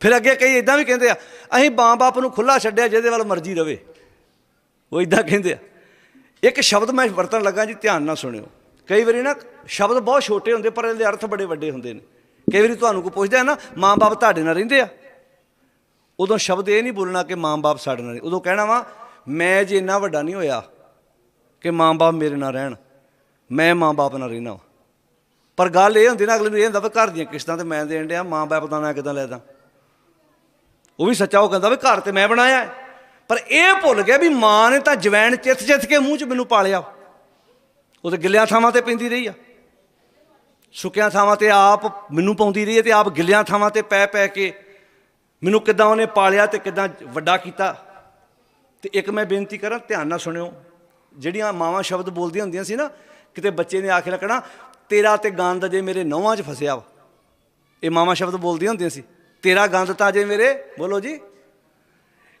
A: ਫਿਰ ਅੱਗੇ ਕਈ ਇਦਾਂ ਵੀ ਕਹਿੰਦੇ ਆ, ਅਸੀਂ ਮਾਂ-ਬਾਪ ਨੂੰ ਖੁੱਲਾ ਛੱਡਿਆ, ਜਿਹਦੇ ਵੱਲ ਮਰਜ਼ੀ ਰਵੇ। ਉਹ ਇਦਾਂ ਕਹਿੰਦੇ ਆ। ਇੱਕ ਸ਼ਬਦ ਮੈਂ ਵਰਤਣ ਲੱਗਾ ਜੀ, ਧਿਆਨ ਨਾਲ ਸੁਣਿਓ। ਕਈ ਵਾਰੀ ਨਾ ਸ਼ਬਦ ਬਹੁਤ ਛੋਟੇ ਹੁੰਦੇ, ਪਰ ਇਹਦੇ ਅਰਥ ਬੜੇ ਵੱਡੇ ਹੁੰਦੇ ਨੇ। ਕਈ ਵਾਰੀ ਤੁਹਾਨੂੰ ਕੋਈ ਪੁੱਛਦਾ ਹੈ ਨਾ, ਮਾਂ-ਬਾਪ ਤੁਹਾਡੇ ਨਾਲ ਰਹਿੰਦੇ ਆ? ਉਦੋਂ ਸ਼ਬਦ ਇਹ ਨਹੀਂ ਬੋਲਣਾ ਕਿ ਮਾਂ-ਬਾਪ ਸਾਡੇ ਨਾਲ ਉਦੋਂ ਕਹਿਣਾ ਵਾ, ਮੈਂ ਜੇ ਇੰਨਾ ਵੱਡਾ ਨਹੀਂ ਹੋਇਆ ਕਿ ਮਾਂ-ਬਾਪ ਮੇਰੇ ਨਾਲ ਰਹਿਣ, ਮੈਂ ਮਾਂ-ਬਾਪ ਨਾਲ ਰਹਿਣਾ ਵਾ। ਪਰ ਗੱਲ ਇਹ ਹੁੰਦੀ ਨਾ, ਅਗਲੇ ਨੂੰ ਇਹ ਹੁੰਦਾ ਵੀ ਘਰ ਦੀਆਂ ਕਿਸ਼ਤਾਂ ਤੇ ਮੈਂ ਦੇਣ ਡਿਆ, ਮਾਂ-ਬਾਪ ਦਾ ਨਾਂ ਕਿਦਾਂ ਲੈਦਾ ਉਹ ਵੀ ਸੱਚਾ ਉਹ ਕਹਿੰਦਾ ਵੀ ਘਰ ਤੇ ਮੈਂ ਬਣਾਇਆ ਪਰ ਇਹ ਭੁੱਲ ਗਿਆ ਵੀ ਮਾਂ ਨੇ ਤਾਂ ਜਵੈਣ ਚਿੱਥ ਚਿੱਥ ਕੇ ਮੂੰਹ 'ਚ ਮੈਨੂੰ ਪਾਲਿਆ। ਉਹ ਤੇ ਗਿੱਲਿਆਂ ਥਾਵਾਂ ਤੇ ਪੈਂਦੀ ਰਹੀ ਆ। ਸੁੱਕਿਆਂ ਥਾਵਾਂ ਤੇ ਆਪ ਮੈਨੂੰ ਪਾਉਂਦੀ ਰਹੀ ਹੈ ਤੇ ਆਪ ਗਿੱਲਿਆਂ ਥਾਵਾਂ ਤੇ ਪੈ ਪੈ ਕੇ ਮੈਨੂੰ ਕਿਦਾਂ ਉਹਨੇ ਪਾਲਿਆ ਤੇ ਕਿਦਾਂ ਵੱਡਾ ਕੀਤਾ। ਤੇ ਇੱਕ ਮੈਂ ਬੇਨਤੀ ਕਰਾਂ, ਧਿਆਨ ਨਾਲ ਸੁਣਿਓ। ਜਿਹੜੀਆਂ ਮਾਵਾਂ ਸ਼ਬਦ ਬੋਲਦੀਆਂ ਹੁੰਦੀਆਂ ਸੀ ਨਾ, ਕਿਤੇ ਬੱਚੇ ਨੇ ਆ ਕੇ ਲੱਗਣਾ, ਤੇਰਾ ਤੇ ਗੰਦ ਜੇ ਮੇਰੇ ਨੌਵਾਂ 'ਚ ਫਸਿਆ ਵਾ। ਇਹ ਮਾਵਾਂ ਸ਼ਬਦ ਬੋਲਦੀਆਂ ਹੁੰਦੀਆਂ ਸੀ। ਤੇਰਾ ਗੰਦ ਤਾਂ ਜੇ ਮੇਰੇ, ਬੋਲੋ ਜੀ।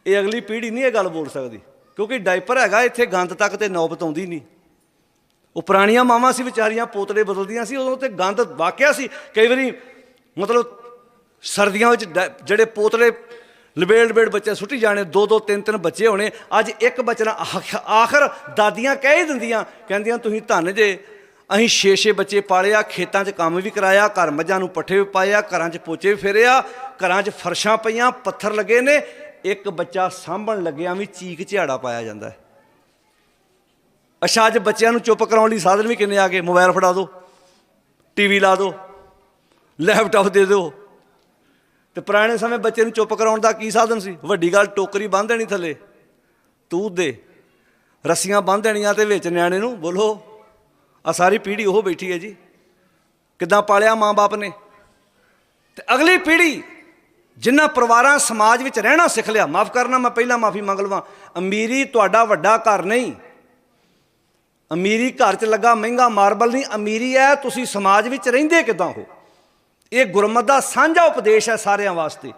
A: ਇਹ ਅਗਲੀ ਪੀੜ੍ਹੀ ਨਹੀਂ ਇਹ ਗੱਲ ਬੋਲ ਸਕਦੀ, ਕਿਉਂਕਿ ਡਾਈਪਰ ਹੈਗਾ, ਇੱਥੇ ਗੰਦ ਤੱਕ ਤੇ ਨੌਬਤ ਆਉਂਦੀ ਨਹੀਂ। ਉਹ ਪੁਰਾਣੀਆਂ ਮਾਵਾਂ ਸੀ, ਵਿਚਾਰੀਆਂ ਪੋਤਲੇ ਬਦਲਦੀਆਂ ਸੀ, ਉਦੋਂ ਤੇ ਗੰਦ ਵਾਕਿਆ ਸੀ। ਕਈ ਵਾਰੀ ਮਤਲਬ ਸਰਦੀਆਂ ਵਿੱਚ ਡ- ਜਿਹੜੇ ਪੋਤਲੇ ਲਬੇੜ ਲਬੇੜ ਬੱਚੇ ਸੁੱਟੀ ਜਾਣੇ, ਦੋ ਦੋ ਤਿੰਨ ਤਿੰਨ ਬੱਚੇ ਹੋਣੇ, ਅੱਜ ਇੱਕ ਬੱਚਾ ਆਖ- ਆਖਰ ਦਾਦੀਆਂ ਕਹਿ ਹੀ ਦਿੰਦੀਆਂ, ਕਹਿੰਦੀਆਂ, ਤੁਸੀਂ ਧੰਨ ਜੇ, ਅਸੀਂ ਛੇ ਛੇ ਬੱਚੇ ਪਾਲਿਆ, ਖੇਤਾਂ 'ਚ ਕੰਮ ਵੀ ਕਰਾਇਆ, ਘਰ ਮੱਝਾਂ ਨੂੰ ਪੱਠੇ ਵੀ ਪਾਇਆ, ਘਰਾਂ 'ਚ ਪੋਚੇ ਵੀ ਫੇਰਿਆ, ਘਰਾਂ 'ਚ ਫਰਸ਼ਾਂ ਪਈਆਂ, ਪੱਥਰ ਲੱਗੇ ਨੇ ਇੱਕ ਬੱਚਾ ਸਾਂਭਣ ਲੱਗਿਆਂ ਵੀ ਚੀਕ ਝਾੜਾ ਪਾਇਆ ਜਾਂਦਾ ਹੈ। ਅੱਛਾ, ਅੱਜ ਬੱਚਿਆਂ ਨੂੰ ਚੁੱਪ ਕਰਾਉਣ ਲਈ ਸਾਧਨ ਵੀ ਕਿੰਨੇ ਆ ਗਏ? ਮੋਬਾਈਲ ਫੜਾ ਦਿਓ ਟੀਵੀ ਲਾ ਦਿਓ ਲੈਪਟਾਪ ਦੇ ਦਿਓ ਤੇ ਪੁਰਾਣੇ ਸਮੇਂ ਬੱਚੇ ਨੂੰ ਚੁੱਪ ਕਰਾਉਣ ਦਾ ਕੀ ਸਾਧਨ ਸੀ? ਵੱਡੀ ਗੱਲ, ਟੋਕਰੀ ਬੰਨ੍ਹ ਦੇਣੀ ਥੱਲੇ ਤੂਤ ਦੇ। ਰੱਸੀਆਂ ਬੰਨ੍ਹ ਦੇਣੀਆਂ ਤੇ ਵਿੱਚ ਨਿਆਣੇ ਨੂੰ, ਬੋਲੋ ਆ ਸਾਰੀ ਪੀੜ੍ਹੀ ਉਹ ਬੈਠੀ ਹੈ ਜੀ। ਕਿੱਦਾਂ ਪਾਲਿਆ ਮਾਂ-ਬਾਪ ਨੇ? ਤੇ ਅਗਲੀ ਪੀੜ੍ਹੀ ਜਿਨ੍ਹਾਂ ਪਰਿਵਾਰਾਂ, ਸਮਾਜ ਵਿੱਚ ਰਹਿਣਾ ਸਿੱਖ ਲਿਆ, ਮਾਫ ਕਰਨਾ ਮੈਂ ਪਹਿਲਾਂ ਮਾਫੀ ਮੰਗ ਲਵਾਂ। ਅਮੀਰੀ, ਤੁਹਾਡਾ ਵੱਡਾ ਘਰ ਨਹੀਂ। ਅਮੀਰੀ ਘਰ 'ਚ ਲੱਗਾ ਮਹਿੰਗਾ ਮਾਰਬਲ ਨਹੀਂ। ਅਮੀਰੀ ਹੈ ਤੁਸੀਂ ਸਮਾਜ ਵਿੱਚ ਰਹਿੰਦੇ ਕਿਦਾਂ ਹੋ? ਇਹ ਗੁਰਮਤ ਦਾ ਸਾਂਝਾ ਉਪਦੇਸ਼ ਹੈ ਸਾਰਿਆਂ ਵਾਸਤੇ।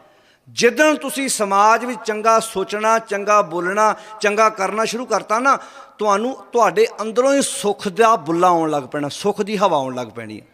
A: ਜਿੱਦਣ ਤੁਸੀਂ ਸਮਾਜ ਵਿੱਚ ਚੰਗਾ ਸੋਚਣਾ, ਚੰਗਾ ਬੋਲਣਾ, ਚੰਗਾ ਕਰਨਾ ਸ਼ੁਰੂ ਕਰਤਾ ਨਾ, ਤੁਹਾਨੂੰ ਤੁਹਾਡੇ ਅੰਦਰੋਂ ਹੀ ਸੁੱਖ ਦਾ ਬੁੱਲਾ ਆਉਣ ਲੱਗ ਪੈਣਾ, ਸੁੱਖ ਦੀ ਹਵਾ ਆਉਣ ਲੱਗ ਪੈਣੀ ਹੈ